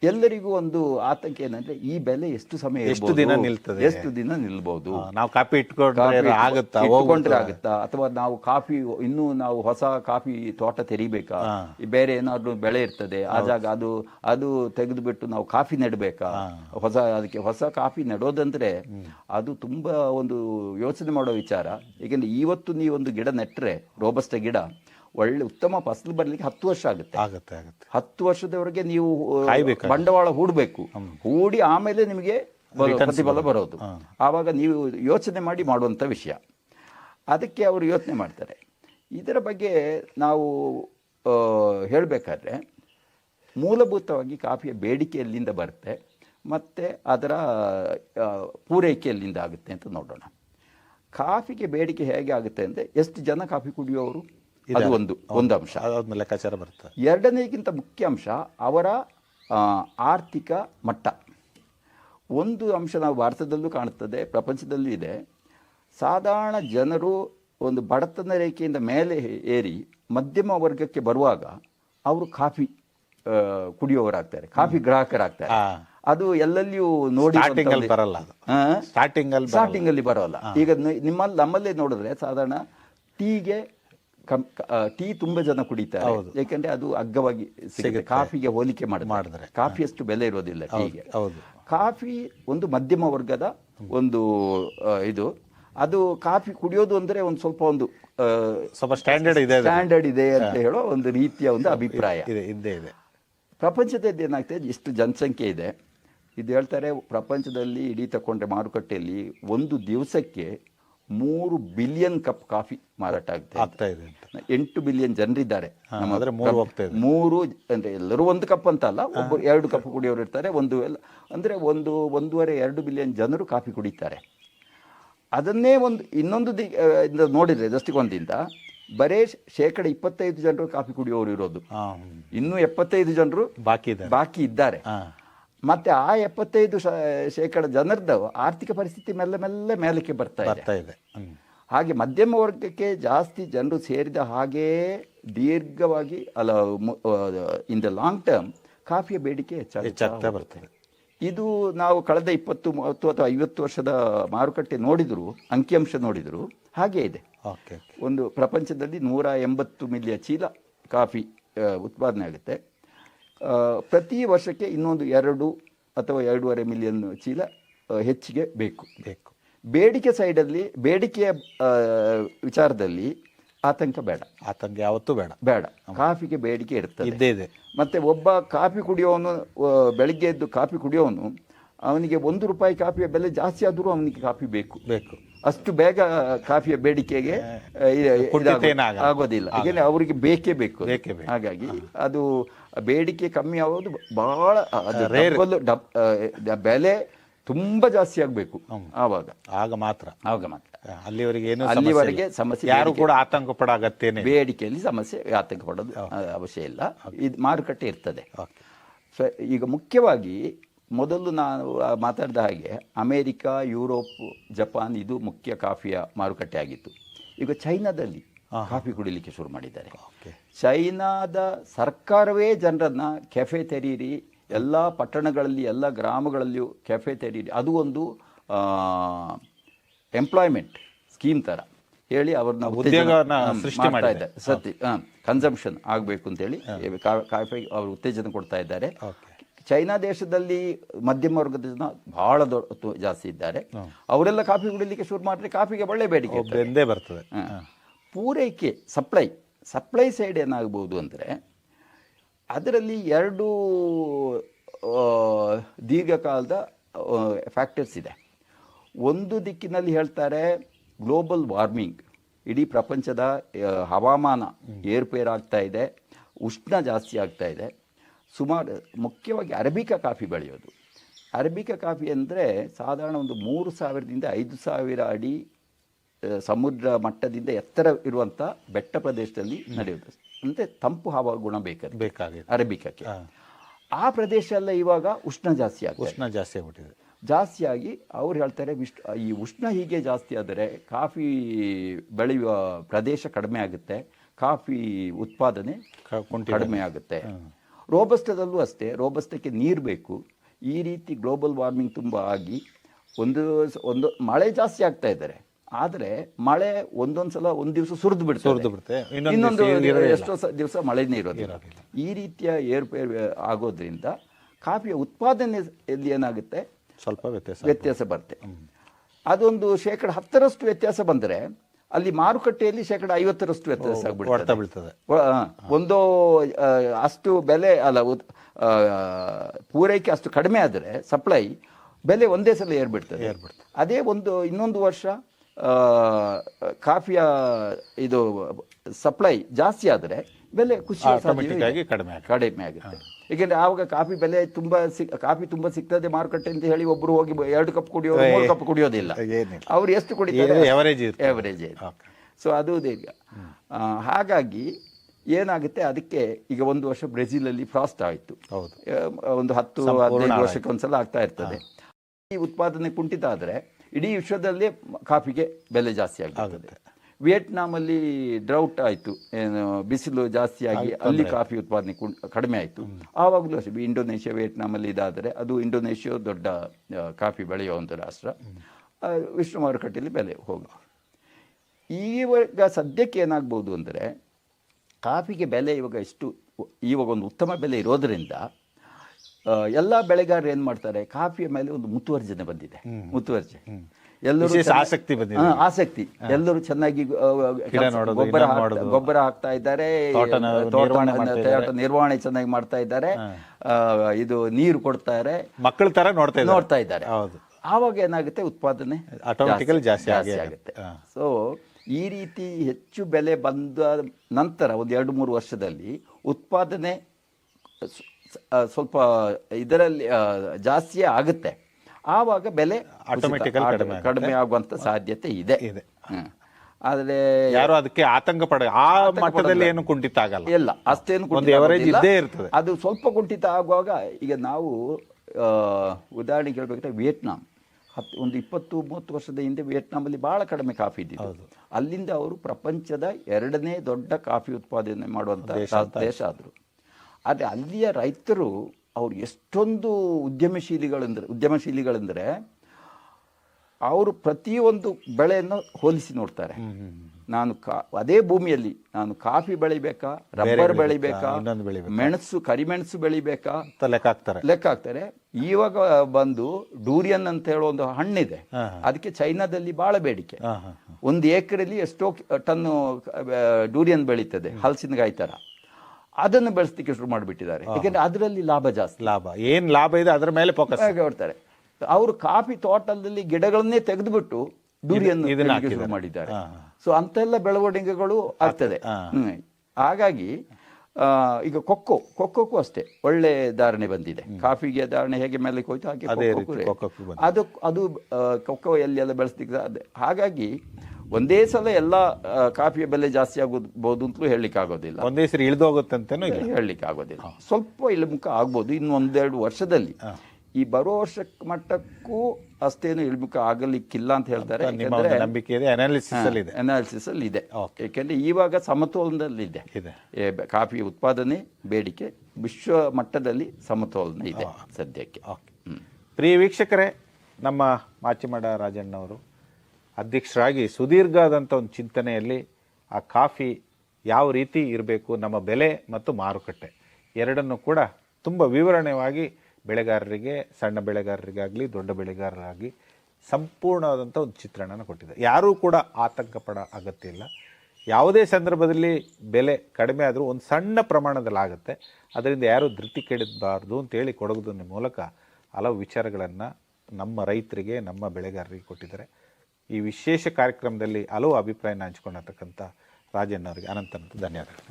ಎಲ್ಲರಿಗೂ ಒಂದು ಆತಂಕ ಏನಂದ್ರೆ ಈ ಬೆಲೆ ಎಷ್ಟು ಸಮಯ ಎಷ್ಟು ದಿನ ನಿಲ್ತದೆ? ಎಷ್ಟು ದಿನ ನಿಲ್ಬಹುದು ನಾವು ಕಾಫಿ ಇಟ್ಕೊಂಡ್ರೆ ಆಗುತ್ತಾ? ಇಟ್ಕೊಂಡ್ರೆ? ಆಗುತ್ತಾ? ಅಥವಾ ನಾವು ಕಾಫಿ ಇನ್ನೂ ನಾವು ಹೊಸ ಕಾಫಿ ತೋಟ ತೆರಿಬೇಕಾ? ಬೇರೆ ಏನಾದ್ರು ಬೆಳೆ ಇರ್ತದೆ ಆ ಜಾಗ ಅದು ಅದು ತೆಗೆದು ಬಿಟ್ಟು ನಾವು ಕಾಫಿ ನೆಡಬೇಕಾ? ಹೊಸ ಅದಕ್ಕೆ ಹೊಸ ಕಾಫಿ ನೆಡೋದಂದ್ರೆ ಅದು ತುಂಬಾ ಒಂದು ಯೋಚನೆ ಮಾಡೋ ವಿಚಾರ. ಏಕೆಂದ್ರೆ ಇವತ್ತು ನೀವೊಂದು ಗಿಡ ನೆಟ್ರೆ ರೋಬಸ್ಟ ಗಿಡ ಒಳ್ಳೆ ಉತ್ತಮ ಫಸಲು ಬರ್ಲಿಕ್ಕೆ ಹತ್ತು ವರ್ಷ ಆಗುತ್ತೆ. ಆಗುತ್ತೆ ಆಗುತ್ತೆ. ಹತ್ತು ವರ್ಷದವರೆಗೆ ನೀವು ಬಂಡವಾಳ ಹೂಡಬೇಕು. ಹೂಡಿ ಆಮೇಲೆ ನಿಮಗೆ ಬರೋ- ಪ್ರತಿಫಲ ಬರೋದು. ಆವಾಗ ನೀವು ಯೋಚನೆ ಮಾಡಿ ಮಾಡುವಂಥ ವಿಷಯ. ಅದಕ್ಕೆ ಅವರು ಯೋಚನೆ ಮಾಡ್ತಾರೆ. ಇದರ ಬಗ್ಗೆ ನಾವು ಹೇಳಬೇಕಾದ್ರೆ ಮೂಲಭೂತವಾಗಿ ಕಾಫಿಯ ಬೇಡಿಕೆ ಎಲ್ಲಿಂದ ಬರುತ್ತೆ ಮತ್ತು ಅದರ ಆ, ಪೂರೈಕೆ ಎಲ್ಲಿಂದ ಆಗುತ್ತೆ ಅಂತ ನೋಡೋಣ. ಕಾಫಿಗೆ ಬೇಡಿಕೆ ಹೇಗೆ ಆಗುತ್ತೆ ಅಂದರೆ ಎಷ್ಟು ಜನ ಕಾಫಿ ಕುಡಿಯೋರು ಅದು ಒಂದು ಒಂದು ಅಂಶ. ಲೆಕ್ಕಾಚಾರ ಬರುತ್ತೆ. ಎರಡನೇಗಿಂತ ಮುಖ್ಯ ಅಂಶ ಅವರ ಆ, ಆರ್ಥಿಕ ಮಟ್ಟ. ಒಂದು ಅಂಶ ನಾವು ಭಾರತದಲ್ಲೂ ಕಾಣುತ್ತದೆ ಪ್ರಪಂಚದಲ್ಲೂ ಇದೆ. ಸಾಧಾರಣ ಜನರು ಒಂದು ಬಡತನ ರೇಖೆಯಿಂದ ಮೇಲೆ ಏರಿ ಮಧ್ಯಮ ವರ್ಗಕ್ಕೆ ಬರುವಾಗ ಅವರು ಕಾಫಿ ಕುಡಿಯೋರಾಗ್ತಾರೆ ಕುಡಿಯುವವರಾಗ್ತಾರೆ ಕಾಫಿ ಗ್ರಾಹಕರಾಗ್ತಾರೆ. ಅದು ಎಲ್ಲೆಲ್ಲಿಯೂ ನೋಡಿ ಸ್ಟಾರ್ಟಿಂಗ್ ಅಲ್ಲಿ ಬರಲ್ಲ ಸ್ಟಾರ್ಟಿಂಗ್ ಅಲ್ಲಿ ಬರಲ್ಲ. ಈಗ ನಿಮ್ಮಲ್ಲಿ ನಮ್ಮಲ್ಲೇ ನೋಡಿದ್ರೆ ಸಾಧಾರಣ ಟೀಗೆ ಟೀ ತುಂಬಾ ಜನ ಕುಡಿತಾರೆ. ಯಾಕಂದ್ರೆ ಅದು ಅಗ್ಗವಾಗಿ ಸಿಗುತ್ತೆ. ಕಾಫಿಗೆ ಹೋಲಿಕೆ ಮಾಡಿದ್ರೆ. ಕಾಫಿ ಅಷ್ಟು ಬೆಲೆ ಇರೋದಿಲ್ಲ ಟೀಗೆ. ಕಾಫಿ ಒಂದು ಮಧ್ಯಮ ವರ್ಗದ ಒಂದು ಇದು. ಅದು ಕಾಫಿ ಕುಡಿಯೋದು ಅಂದ್ರೆ ಒಂದು ಸ್ವಲ್ಪ ಒಂದು ಸ್ವಲ್ಪ ಸ್ಟ್ಯಾಂಡರ್ಡ್ ಇದೆ ಸ್ಟ್ಯಾಂಡರ್ಡ್ ಇದೆ ಅಂತ ಹೇಳೋ ಒಂದು ರೀತಿಯ ಒಂದು ಅಭಿಪ್ರಾಯ. ಇದೆ ಇದೆ ಪ್ರಪಂಚದಲ್ಲಿ ಏನಾಗ್ತದೆ? ಇಷ್ಟು ಜನಸಂಖ್ಯೆ ಇದೆ. ಇದು ಹೇಳ್ತಾರೆ ಪ್ರಪಂಚದಲ್ಲಿ ಇಡೀ ತಕೊಂಡ್ರೆ ಮಾರುಕಟ್ಟೆಯಲ್ಲಿ ಒಂದು ದಿವಸಕ್ಕೆ ಮೂರು ಬಿಲಿಯನ್ ಕಪ್ ಕಾಫಿ ಮಾರಾಟ ಆಗ್ತಾ ಆಗ್ತಾ ಇದೆ ಅಂತ. ಎಂಟು ಬಿಲಿಯನ್ ಜನರಿದ್ದಾರೆ. ಮೂರು. ಮೂರು ಅಂದ್ರೆ ಎಲ್ಲರೂ ಒಂದು ಕಪ್ ಅಂತ ಅಲ್ಲ ಒಬ್ಬರು ಎರಡು ಕಪ್ ಕುಡಿಯೋರು ಇರ್ತಾರೆ ಒಂದು ಎಲ್ಲ ಅಂದ್ರೆ ಒಂದು ಒಂದೂವರೆ ಎರಡು ಬಿಲಿಯನ್ ಜನರು ಕಾಫಿ ಕುಡಿತಾರೆ. ಅದನ್ನೇ ಒಂದು ಇನ್ನೊಂದು ದಿ ನೋಡಿದ್ರೆ ದೃಷ್ಟಿಕೋನದಿಂದ ಬರೇ ಶೇಕಡ ಇಪ್ಪತ್ತೈದು ಜನರು ಕಾಫಿ ಕುಡಿಯೋರು ಇರೋದು. ಇನ್ನೂ ಎಪ್ಪತ್ತೈದು ಜನರು ಬಾಕಿ ಬಾಕಿ ಇದ್ದಾರೆ. ಮತ್ತೆ ಆ ಎಪ್ಪತ್ತೈದು ಶೇಕಡ ಜನರದ್ದು ಆರ್ಥಿಕ ಪರಿಸ್ಥಿತಿ ಮೆಲ್ಲ ಮೆಲ್ಲ ಮೇಲಕ್ಕೆ ಬರ್ತಾ ಇದೆ. ಬರ್ತಾ ಇದೆ. ಹಾಗೆ ಮಧ್ಯಮ ವರ್ಗಕ್ಕೆ ಜಾಸ್ತಿ ಜನರು ಸೇರಿದ ಹಾಗೇ ದೀರ್ಘವಾಗಿ ಅಲ್ಲ ಇನ್ ದ ಲಾಂಗ್ ಟರ್ಮ್ ಕಾಫಿಯ ಬೇಡಿಕೆ ಹೆಚ್ಚಾಗ್ತಾ ಬರ್ತದೆ. ಇದು ನಾವು ಕಳೆದ ಇಪ್ಪತ್ತು ಮೂವತ್ತು ಅಥವಾ ಐವತ್ತು ವರ್ಷದ ಮಾರುಕಟ್ಟೆ ನೋಡಿದ್ರು ಅಂಕಿಅಂಶ ನೋಡಿದ್ರು ಹಾಗೆ ಇದೆ. ಒಂದು ಪ್ರಪಂಚದಲ್ಲಿ ನೂರ ಎಂಬತ್ತು ಮಿಲಿಯ ಚೀಲ ಕಾಫಿ ಉತ್ಪಾದನೆ ಆಗುತ್ತೆ. ಪ್ರತಿ ವರ್ಷಕ್ಕೆ ಇನ್ನೊಂದು ಎರಡು ಅಥವಾ ಎರಡೂವರೆ ಮಿಲಿಯನ್ ಚೀಲ ಹೆಚ್ಚಿಗೆ ಬೇಕು. ಬೇಕು. ಬೇಡಿಕೆ ಸೈಡಲ್ಲಿ ಬೇಡಿಕೆಯ ವಿಚಾರದಲ್ಲಿ ಆತಂಕ ಬೇಡ. ಆತಂಕ ಯಾವತ್ತೂ ಬೇಡ. ಬೇಡ. ಕಾಫಿಗೆ ಬೇಡಿಕೆ ಇರ್ತದೆ. ಇದ್ದೇ ಇದೆ. ಮತ್ತೆ ಒಬ್ಬ ಕಾಫಿ ಕುಡಿಯೋನು ಬೆಳಿಗ್ಗೆ ಎದ್ದು ಕಾಫಿ ಕುಡಿಯೋನು ಅವನಿಗೆ ಒಂದು ರೂಪಾಯಿ ಕಾಫಿಯ ಬೆಲೆ ಜಾಸ್ತಿ ಆದರೂ ಅವನಿಗೆ ಕಾಫಿ ಬೇಕು. ಬೇಕು. ಅಷ್ಟು ಬೇಗ ಕಾಫಿಯ ಬೇಡಿಕೆಗೆ. ಆಗೋದಿಲ್ಲ. ಹಾಗೆ ಅವರಿಗೆ ಬೇಕೇ ಬೇಕು. ಹಾಗಾಗಿ ಅದು ಬೇಡಿಕೆ ಕಮ್ಮಿ ಆಗೋದು ದ- ಬೆಲೆ ತುಂಬಾ ಜಾಸ್ತಿ ಆಗಬೇಕು ಆವಾಗ. ಆಗ ಮಾತ್ರ. ಆವಾಗ ಮಾತ್ರ. ಅಲ್ಲಿವರೆಗೆ ಏನು ಅಲ್ಲಿವರೆಗೆ ಸಮಸ್ಯೆ ಯಾರು ಕೂಡ ಆತಂಕ ಪಡಾಗತ್ತೇನೆ ಅಗತ್ಯನೇ ಬೇಡಿಕೆಯಲ್ಲಿ ಸಮಸ್ಯೆ ಆತಂಕ ಪಡೋದು ಅವಶ್ಯ ಇಲ್ಲ. ಇದು ಮಾರುಕಟ್ಟೆ ಇರ್ತದೆ. ಸೊ ಈಗ ಮುಖ್ಯವಾಗಿ ಮೊದಲು ನಾನು ಮಾತಾಡಿದ ಹಾಗೆ ಅಮೇರಿಕಾ ಯುರೋಪ್ ಜಪಾನ್ ಇದು ಮುಖ್ಯ ಕಾಫಿಯ ಮಾರುಕಟ್ಟೆ ಆಗಿತ್ತು. ಈಗ ಚೈನಾದಲ್ಲಿ ಕಾಫಿ ಕುಡಿಲಿಕ್ಕೆ ಶುರು ಮಾಡಿದ್ದಾರೆ. ಚೈನಾದ ಸರ್ಕಾರವೇ ಜನರನ್ನ ಕೆಫೆ ತೆರೀರಿ ಎಲ್ಲ ಪಟ್ಟಣಗಳಲ್ಲಿ ಎಲ್ಲ ಗ್ರಾಮಗಳಲ್ಲಿಯೂ ಕೆಫೆ ತೆರೀರಿ ಅದು ಒಂದು ಎಂಪ್ಲಾಯ್ಮೆಂಟ್ ಸ್ಕೀಮ್ ಥರ ಹೇಳಿ ಅವ್ರನ್ನ ಉದ್ಯೋಗ ಸೃಷ್ಟಿ ಮಾಡ್ತಾ. ಇದ್ದಾರೆ. ಸತ್ಯ ಕನ್ಸಂಪ್ಷನ್ ಆಗಬೇಕು ಅಂತೇಳಿ ಕಾಫಿ ಅವರು ಉತ್ತೇಜನ ಕೊಡ್ತಾ ಇದ್ದಾರೆ. ಚೈನಾ ದೇಶದಲ್ಲಿ ಮಧ್ಯಮ ವರ್ಗದ ಜನ ಬಹಳ ದೊಡ್ಡ ಜಾಸ್ತಿ ಇದ್ದಾರೆ ಅವರೆಲ್ಲ ಕಾಫಿ ಕುಡಿಲಿಕ್ಕೆ ಶುರು ಮಾಡಿದ್ರೆ ಕಾಫಿಗೆ ಒಳ್ಳೆ ಬೇಡಿಕೆ. ಬರ್ತದೆ. ಪೂರೈಕೆ ಸಪ್ಲೈ ಸಪ್ಲೈ ಸೈಡ್ ಏನಾಗ್ಬೋದು ಅಂದರೆ ಅದರಲ್ಲಿ ಎರಡು ದೀರ್ಘಕಾಲದ ಫ್ಯಾಕ್ಟರ್ಸ್ ಇದೆ. ಒಂದು ದಿಕ್ಕಿನಲ್ಲಿ ಹೇಳ್ತಾರೆ ಗ್ಲೋಬಲ್ ವಾರ್ಮಿಂಗ್ ಇಡೀ ಪ್ರಪಂಚದ ಹವಾಮಾನ ಏರುಪೇರಾಗ್ತಾ ಇದೆ ಉಷ್ಣ ಜಾಸ್ತಿ ಆಗ್ತಾ ಇದೆ. ಸುಮಾರು ಮುಖ್ಯವಾಗಿ ಅರಬಿಕ ಕಾಫಿ ಬೆಳೆಯೋದು. ಅರಬಿಕ ಕಾಫಿ ಅಂದರೆ ಸಾಧಾರಣ ಒಂದು ಮೂರು ಸಾವಿರದಿಂದ ಐದು ಸಾವಿರ ಅಡಿ ಸಮುದ್ರ ಮಟ್ಟದಿಂದ ಎತ್ತರ ಇರುವಂಥ ಬೆಟ್ಟ ಪ್ರದೇಶದಲ್ಲಿ ನಡೆಯುತ್ತೆ. ಅಂದರೆ ತಂಪು ಹವಾಗುಣ ಬೇಕಾದ್ರೆ ಬೇಕಾಗಿದೆ. ಅರೇಬಿಕಕ್ಕೆ. ಆ ಪ್ರದೇಶ ಎಲ್ಲ ಇವಾಗ ಉಷ್ಣ ಜಾಸ್ತಿ ಆಗಿದೆ ಉಷ್ಣ ಜಾಸ್ತಿ ಆಗ್ಬಿಟ್ಟಿದೆ. ಜಾಸ್ತಿಯಾಗಿ ಅವ್ರು ಹೇಳ್ತಾರೆ ವಿಶ್ ಈ ಉಷ್ಣ ಹೀಗೆ ಜಾಸ್ತಿ ಆದರೆ ಕಾಫಿ ಬೆಳೆಯುವ ಪ್ರದೇಶ ಕಡಿಮೆ ಆಗುತ್ತೆ. ಕಾಫಿ ಉತ್ಪಾದನೆ. ಕಡಿಮೆ ಆಗುತ್ತೆ. ರೋಬಸ್ಟದಲ್ಲೂ ಅಷ್ಟೇ ರೋಬಸ್ಟಕ್ಕೆ ನೀರು ಬೇಕು. ಈ ರೀತಿ ಗ್ಲೋಬಲ್ ವಾರ್ಮಿಂಗ್ ತುಂಬ ಆಗಿ ಒಂದು ಒಂದು ಮಳೆ ಜಾಸ್ತಿ ಆಗ್ತಾ ಇದ್ದಾರೆ. ಆದರೆ ಮಳೆ ಒಂದೊಂದು ಸಲ ಒಂದು ದಿವಸ ಸುರಿದು ಬಿಡುತ್ತೆ. ಇನ್ನೊಂದು ಎಷ್ಟೋ ದಿವಸ ಮಳೆನೇ ಇರೋದಿಲ್ಲ. ಈ ರೀತಿಯ ಏರುಪೇರು ಆಗೋದ್ರಿಂದ ಕಾಫಿಯ ಉತ್ಪಾದನೆಯಲ್ಲಿ ಏನಾಗುತ್ತೆ? ಸ್ವಲ್ಪ ವ್ಯತ್ಯಾಸ ವ್ಯತ್ಯಾಸ ಬರುತ್ತೆ. ಅದೊಂದು ಶೇಕಡ ಹತ್ತರಷ್ಟು ವ್ಯತ್ಯಾಸ ಬಂದರೆ ಅಲ್ಲಿ ಮಾರುಕಟ್ಟೆಯಲ್ಲಿ ಶೇಕಡ ಐವತ್ತರಷ್ಟು ವ್ಯತ್ಯಾಸ ಆಗ್ಬಿಡ್ತದೆ. ಒಂದು ಅಷ್ಟು ಬೆಲೆ ಅಲ್ಲ ಪೂರೈಕೆ ಅಷ್ಟು ಕಡಿಮೆ ಆದರೆ ಸಪ್ಲೈ ಬೆಲೆ ಒಂದೇ ಸಲ ಏರ್ಬಿಡ್ತದೆ. ಅದೇ ಒಂದು ಇನ್ನೊಂದು ವರ್ಷ ಕಾಫಿಯ ಇದು ಸಪ್ಲೈ ಜಾಸ್ತಿ ಆದರೆ ಬೆಲೆ ಖುಷಿ ಕಡಿಮೆ ಕಡಿಮೆ ಆಗುತ್ತೆ. ಏಕೆಂದ್ರೆ ಆವಾಗ ಕಾಫಿ ಬೆಲೆ ತುಂಬಾ ಕಾಫಿ ತುಂಬಾ ಸಿಗ್ತದೆ ಮಾರುಕಟ್ಟೆ ಅಂತ ಹೇಳಿ ಒಬ್ರು ಹೋಗಿ ಎರಡು ಕಪ್ ಕುಡಿಯೋ ಮೂರು ಕಪ್ ಕುಡಿಯೋದಿಲ್ಲ. ಅವ್ರು ಎಷ್ಟು ಕುಡಿತಾರೆ. ಎವರೇಜ್ ಸೊ ಅದು ಆ, ಹಾಗಾಗಿ ಏನಾಗುತ್ತೆ ಅದಕ್ಕೆ ಈಗ ಒಂದು ವರ್ಷ ಬ್ರೆಜಿಲಲ್ಲಿ ಫ್ರಾಸ್ಟ್ ಆಯಿತು. ಹೌದು. ಒಂದು ಹತ್ತು ಹದಿನೈದು. ವರ್ಷಕ್ಕೆ ಒಂದ್ಸಲ ಆಗ್ತಾ ಇರ್ತದೆ. ಈ ಉತ್ಪಾದನೆ ಕುಂಠಿತ ಆದರೆ ಇಡೀ ವಿಶ್ವದಲ್ಲೇ ಕಾಫಿಗೆ ಬೆಲೆ ಜಾಸ್ತಿ ಆಗುತ್ತೆ. ವಿಯೆಟ್ನಾಮಲ್ಲಿ ಡ್ರೌಟ್ ಆಯಿತು ಏನು ಬಿಸಿಲು ಜಾಸ್ತಿ ಆಗಿ ಅಲ್ಲಿ ಕಾಫಿ ಉತ್ಪಾದನೆ ಕಡಿಮೆ ಆಯಿತು. ಆವಾಗಲೂ ಅಷ್ಟೇ ಇಂಡೋನೇಷ್ಯಾ ವಿಯೆಟ್ನಾಮಲ್ಲಿ ಇದಾದರೆ ಅದು ಇಂಡೋನೇಷ್ಯಾ ದೊಡ್ಡ ಕಾಫಿ ಬೆಳೆಯುವ ಒಂದು ರಾಷ್ಟ್ರ. ವಿಶ್ವ ಮಾರುಕಟ್ಟೆಯಲ್ಲಿ ಬೆಲೆ ಹೋಗಿ ಈವಾಗ ಸದ್ಯಕ್ಕೆ ಏನಾಗ್ಬೋದು ಅಂದರೆ ಕಾಫಿಗೆ ಬೆಲೆ ಇವಾಗ ಇಷ್ಟು ಇವಾಗ ಒಂದು ಉತ್ತಮ ಬೆಲೆ ಇರೋದರಿಂದ ಎಲ್ಲ ಬೆಳೆಗಾರರು ಏನು ಮಾಡ್ತಾರೆ? ಕಾಫಿಯ ಮೇಲೆ ಒಂದು ಮುತುವರ್ಜನೆ ಬಂದಿದೆ. ಮುತುವರ್ಜೆ. ಎಲ್ಲರೂ ಆಸಕ್ತಿ ಬಂದಿದೆ. ಆಸಕ್ತಿ. ಎಲ್ಲರೂ ಚೆನ್ನಾಗಿ ಗೊಬ್ಬರ. ಗೊಬ್ಬರ ಹಾಕ್ತಾ ಇದ್ದಾರೆ. ತೋಟ ನಿರ್ವಹಣೆ ಚೆನ್ನಾಗಿ ಮಾಡ್ತಾ ಇದ್ದಾರೆ. ಇದು ನೀರು ಕೊಡ್ತಾರೆ. ಮಕ್ಕಳ ತರ ನೋಡ್ತಾ ಇದ್ದಾರೆ. ನೋಡ್ತಾ ಇದ್ದಾರೆ. ಹೌದು. ಆವಾಗ ಏನಾಗುತ್ತೆ? ಉತ್ಪಾದನೆ ಜಾಸ್ತಿ ಆಗೇ ಆಗುತ್ತೆ. ಸೊ ಈ ರೀತಿ ಹೆಚ್ಚು ಬೆಲೆ ಬಂದ ನಂತರ ಒಂದು ಎರಡು ಮೂರು ವರ್ಷದಲ್ಲಿ ಉತ್ಪಾದನೆ ಸ್ವಲ್ಪ ಇದರಲ್ಲಿ ಜಾಸ್ತಿ ಜಾಸ್ತಿಯೇ ಆಗುತ್ತೆ. ಆವಾಗ ಬೆಲೆ ಆಟೋಮೆಟಿಕ್ ಕಡಿಮೆ ಆಗುವಂತ ಸಾಧ್ಯತೆ ಇದೆ. ಇದೆ. ಆದ್ರೆ ಯಾರು ಅದಕ್ಕೆ ಆತಂಕ ಪಡ ಆ ಮಟ್ಟದಲ್ಲಿ ಏನು ಕುಂಠಿತ ಆಗಲ್ಲ. ಇಲ್ಲ ಅಷ್ಟೇನು. ಇದ್ದೇ ಇರ್ತದೆ. ಅದು ಸ್ವಲ್ಪ ಕುಂಠಿತ ಆಗುವಾಗ ಈಗ ನಾವು ಉದಾಹರಣೆಗೆ ಹೇಳ್ಬೇಕಂದ್ರೆ ವಿಯೆಟ್ನಾಂ. ಹತ್ತು ಒಂದು ಇಪ್ಪತ್ತು ಮೂವತ್ತು ವರ್ಷದ ಹಿಂದೆ ವಿಯೆಟ್ನಾಮಲ್ಲಿ ಬಹಳ ಕಡಿಮೆ ಕಾಫಿ ಇದ್ದಿತ್ತು. ಅಲ್ಲಿಂದ ಅವರು ಪ್ರಪಂಚದ ಎರಡನೇ ದೊಡ್ಡ ಕಾಫಿ ಉತ್ಪಾದನೆ ಮಾಡುವಂತ ದೇಶ ಆದರು. ಆದರೆ ಅಲ್ಲಿಯ ರೈತರು ಅವರು ಎಷ್ಟೊಂದು ಉದ್ಯಮಶೀಲಿಗಳೆಂದರೆ ಉದ್ಯಮಶೀಲಿಗಳೆಂದರೆ ಅವರು ಪ್ರತಿಯೊಂದು ಬೆಳೆಯನ್ನು ಹೋಲಿಸಿ ನೋಡ್ತಾರೆ. ನಾನು ಕಾ ಅದೇ ಭೂಮಿಯಲ್ಲಿ ನಾನು ಕಾಫಿ ಬೆಳಿಬೇಕಾ ರಬ್ಬರ್ ಬೆಳಿಬೇಕಾ ಮೆಣಸು ಕರಿಮೆಣಸು ಬೆಳಿಬೇಕಾ? ಲೆಕ್ಕ ಹಾಕ್ತಾರೆ. ಲೆಕ್ಕ ಹಾಕ್ತಾರೆ. ಇವಾಗ ಬಂದು ಡೂರಿಯನ್ ಅಂತ ಹೇಳೋ ಒಂದು ಹಣ್ಣಿದೆ. ಅದಕ್ಕೆ ಚೈನಾದಲ್ಲಿ ಬಹಳ ಬೇಡಿಕೆ. ಒಂದು ಏಕರಲ್ಲಿ ಎಷ್ಟೋ ಟನ್ನು ಡೂರಿಯನ್ ಬೆಳೀತದೆ ಹಲಸಿನಕಾಯಿ ಥರ ಅದನ್ನು ಬೆಳೆಸಲಿಕ್ಕೆ ಶುರು ಮಾಡಿಬಿಟ್ಟಿದ್ದಾರೆ. ಯಾಕೆಂದ್ರೆ ಅದರಲ್ಲಿ ಲಾಭ ಜಾಸ್ತಿ. ಲಾಭ. ಏನ್ ಲಾಭ ಇದೆ ಅದರ ಮೇಲೆ ಫೋಕಸ್ ಹಾಗೆ ಬರ್ತಾರೆ ಅವರು ಕಾಫಿ ತೋಟದಲ್ಲಿ ಗಿಡಗಳನ್ನೇ ತೆಗೆದುಬಿಟ್ಟು ಡೂರಿಯನ್ ಇದನ್ನ ಶುರು ಮಾಡಿದ್ದಾರೆ. ಸೊ ಅಂತೆಲ್ಲ ಬೆಳವಣಿಗೆಗಳು ಆಗ್ತದೆ. ಹಾಗಾಗಿ ಈಗ ಕೊಕ್ಕೋ ಕೊಕ್ಕೋಕ್ಕೂ ಅಷ್ಟೇ ಒಳ್ಳೆ ಧಾರಣೆ ಬಂದಿದೆ. ಕಾಫಿಗೆ ಧಾರಣೆ ಹೇಗೆ ಮೇಲೆ ಹೋಯ್ತು ಹಾಗೆ ಅದೇ. ಅದು ಕೊಕ್ಕೋ ಎಲ್ಲಿ ಎಲ್ಲ ಬೆಳೆಸ್ಲಿಕ್ಕೆ ಹಾಗಾಗಿ ಒಂದೇ ಸಲ ಎಲ್ಲ ಕಾಫಿಯ ಬೆಲೆ ಜಾಸ್ತಿ ಆಗಬಹುದು ಅಂತಲೂ ಹೇಳಲಿಕ್ಕೆ ಆಗೋದಿಲ್ಲ ಒಂದೇ ಸರಿ ಇಳಿದೋಗುತ್ತಂತೇನೂ ಇಲ್ಲ. ಹೇಳಲಿಕ್ಕೆ ಆಗೋದಿಲ್ಲ ಸ್ವಲ್ಪ ಇಳಿಮುಖ ಆಗ್ಬೋದು ಇನ್ನು ಒಂದೆರಡು ವರ್ಷದಲ್ಲಿ. ಈ ಬರೋ ವರ್ಷ ಮಟ್ಟಕ್ಕೂ ಅಷ್ಟೇನು ಇಳಿಮುಖ ಆಗಲಿಕ್ಕಿಲ್ಲ ಅಂತ ಹೇಳ್ತಾರೆ. ನಂಬಿಕೆ ಇದೆ ಅನಾಲಿಸಿಸ್ ಅಲ್ಲಿ ಇದೆ. ಯಾಕೆಂದ್ರೆ ಇವಾಗ ಸಮತೋಲನದಲ್ಲಿದೆ. ಕಾಫಿ ಉತ್ಪಾದನೆ ಬೇಡಿಕೆ ವಿಶ್ವ ಮಟ್ಟದಲ್ಲಿ ಸಮತೋಲನ ಇದೆ ಸದ್ಯಕ್ಕೆ. ಓಕೆ ಪ್ರಿಯ ವೀಕ್ಷಕರೇ ನಮ್ಮ ಮಾಚಿಮಡ ರಾಜಣ್ಣವರು ಅಧ್ಯಕ್ಷರಾಗಿ ಸುದೀರ್ಘವಾದಂಥ ಒಂದು ಚಿಂತನೆಯಲ್ಲಿ ಆ ಕಾಫಿ ಯಾವ ರೀತಿ ಇರಬೇಕು, ನಮ್ಮ ಬೆಲೆ ಮತ್ತು ಮಾರುಕಟ್ಟೆ ಎರಡನ್ನು ಕೂಡ ತುಂಬ ವಿವರಣೆಯಾಗಿ ಬೆಳೆಗಾರರಿಗೆ, ಸಣ್ಣ ಬೆಳೆಗಾರರಿಗಾಗಲಿ, ದೊಡ್ಡ ಬೆಳೆಗಾರರಾಗಿ ಸಂಪೂರ್ಣವಾದಂಥ ಒಂದು ಚಿತ್ರಣನ ಕೊಟ್ಟಿದೆ. ಯಾರೂ ಕೂಡ ಆತಂಕ ಪಡೋ ಅಗತ್ಯ ಇಲ್ಲ. ಯಾವುದೇ ಸಂದರ್ಭದಲ್ಲಿ ಬೆಲೆ ಕಡಿಮೆ ಆದರೂ ಒಂದು ಸಣ್ಣ ಪ್ರಮಾಣದಲ್ಲಿ ಆಗುತ್ತೆ. ಅದರಿಂದ ಯಾರೂ ಧೃತಿ ಕೆಡಬಾರ್ದು ಅಂತೇಳಿ ಕೊಡಗುದನ್ನ ಮೂಲಕ ಹಲವು ವಿಚಾರಗಳನ್ನು ನಮ್ಮ ರೈತರಿಗೆ, ನಮ್ಮ ಬೆಳೆಗಾರರಿಗೆ ಕೊಟ್ಟಿದ್ದಾರೆ. ಈ ವಿಶೇಷ ಕಾರ್ಯಕ್ರಮದಲ್ಲಿ ಹಲವು ಅಭಿಪ್ರಾಯನ ಹಂಚ್ಕೊಂಡಿರ್ತಕ್ಕಂಥ ರಾಜಣ್ಣ ಅವರಿಗೆ ಅನಂತ ಅನಂತ ಧನ್ಯವಾದಗಳು.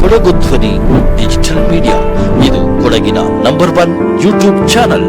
ಕೊಡಗು ಧ್ವನಿ ಡಿಜಿಟಲ್ ಮೀಡಿಯಾ, ಇದು ಕೊಡಗಿನ ನಂಬರ್ ಒನ್ ಯೂಟ್ಯೂಬ್ ಚಾನಲ್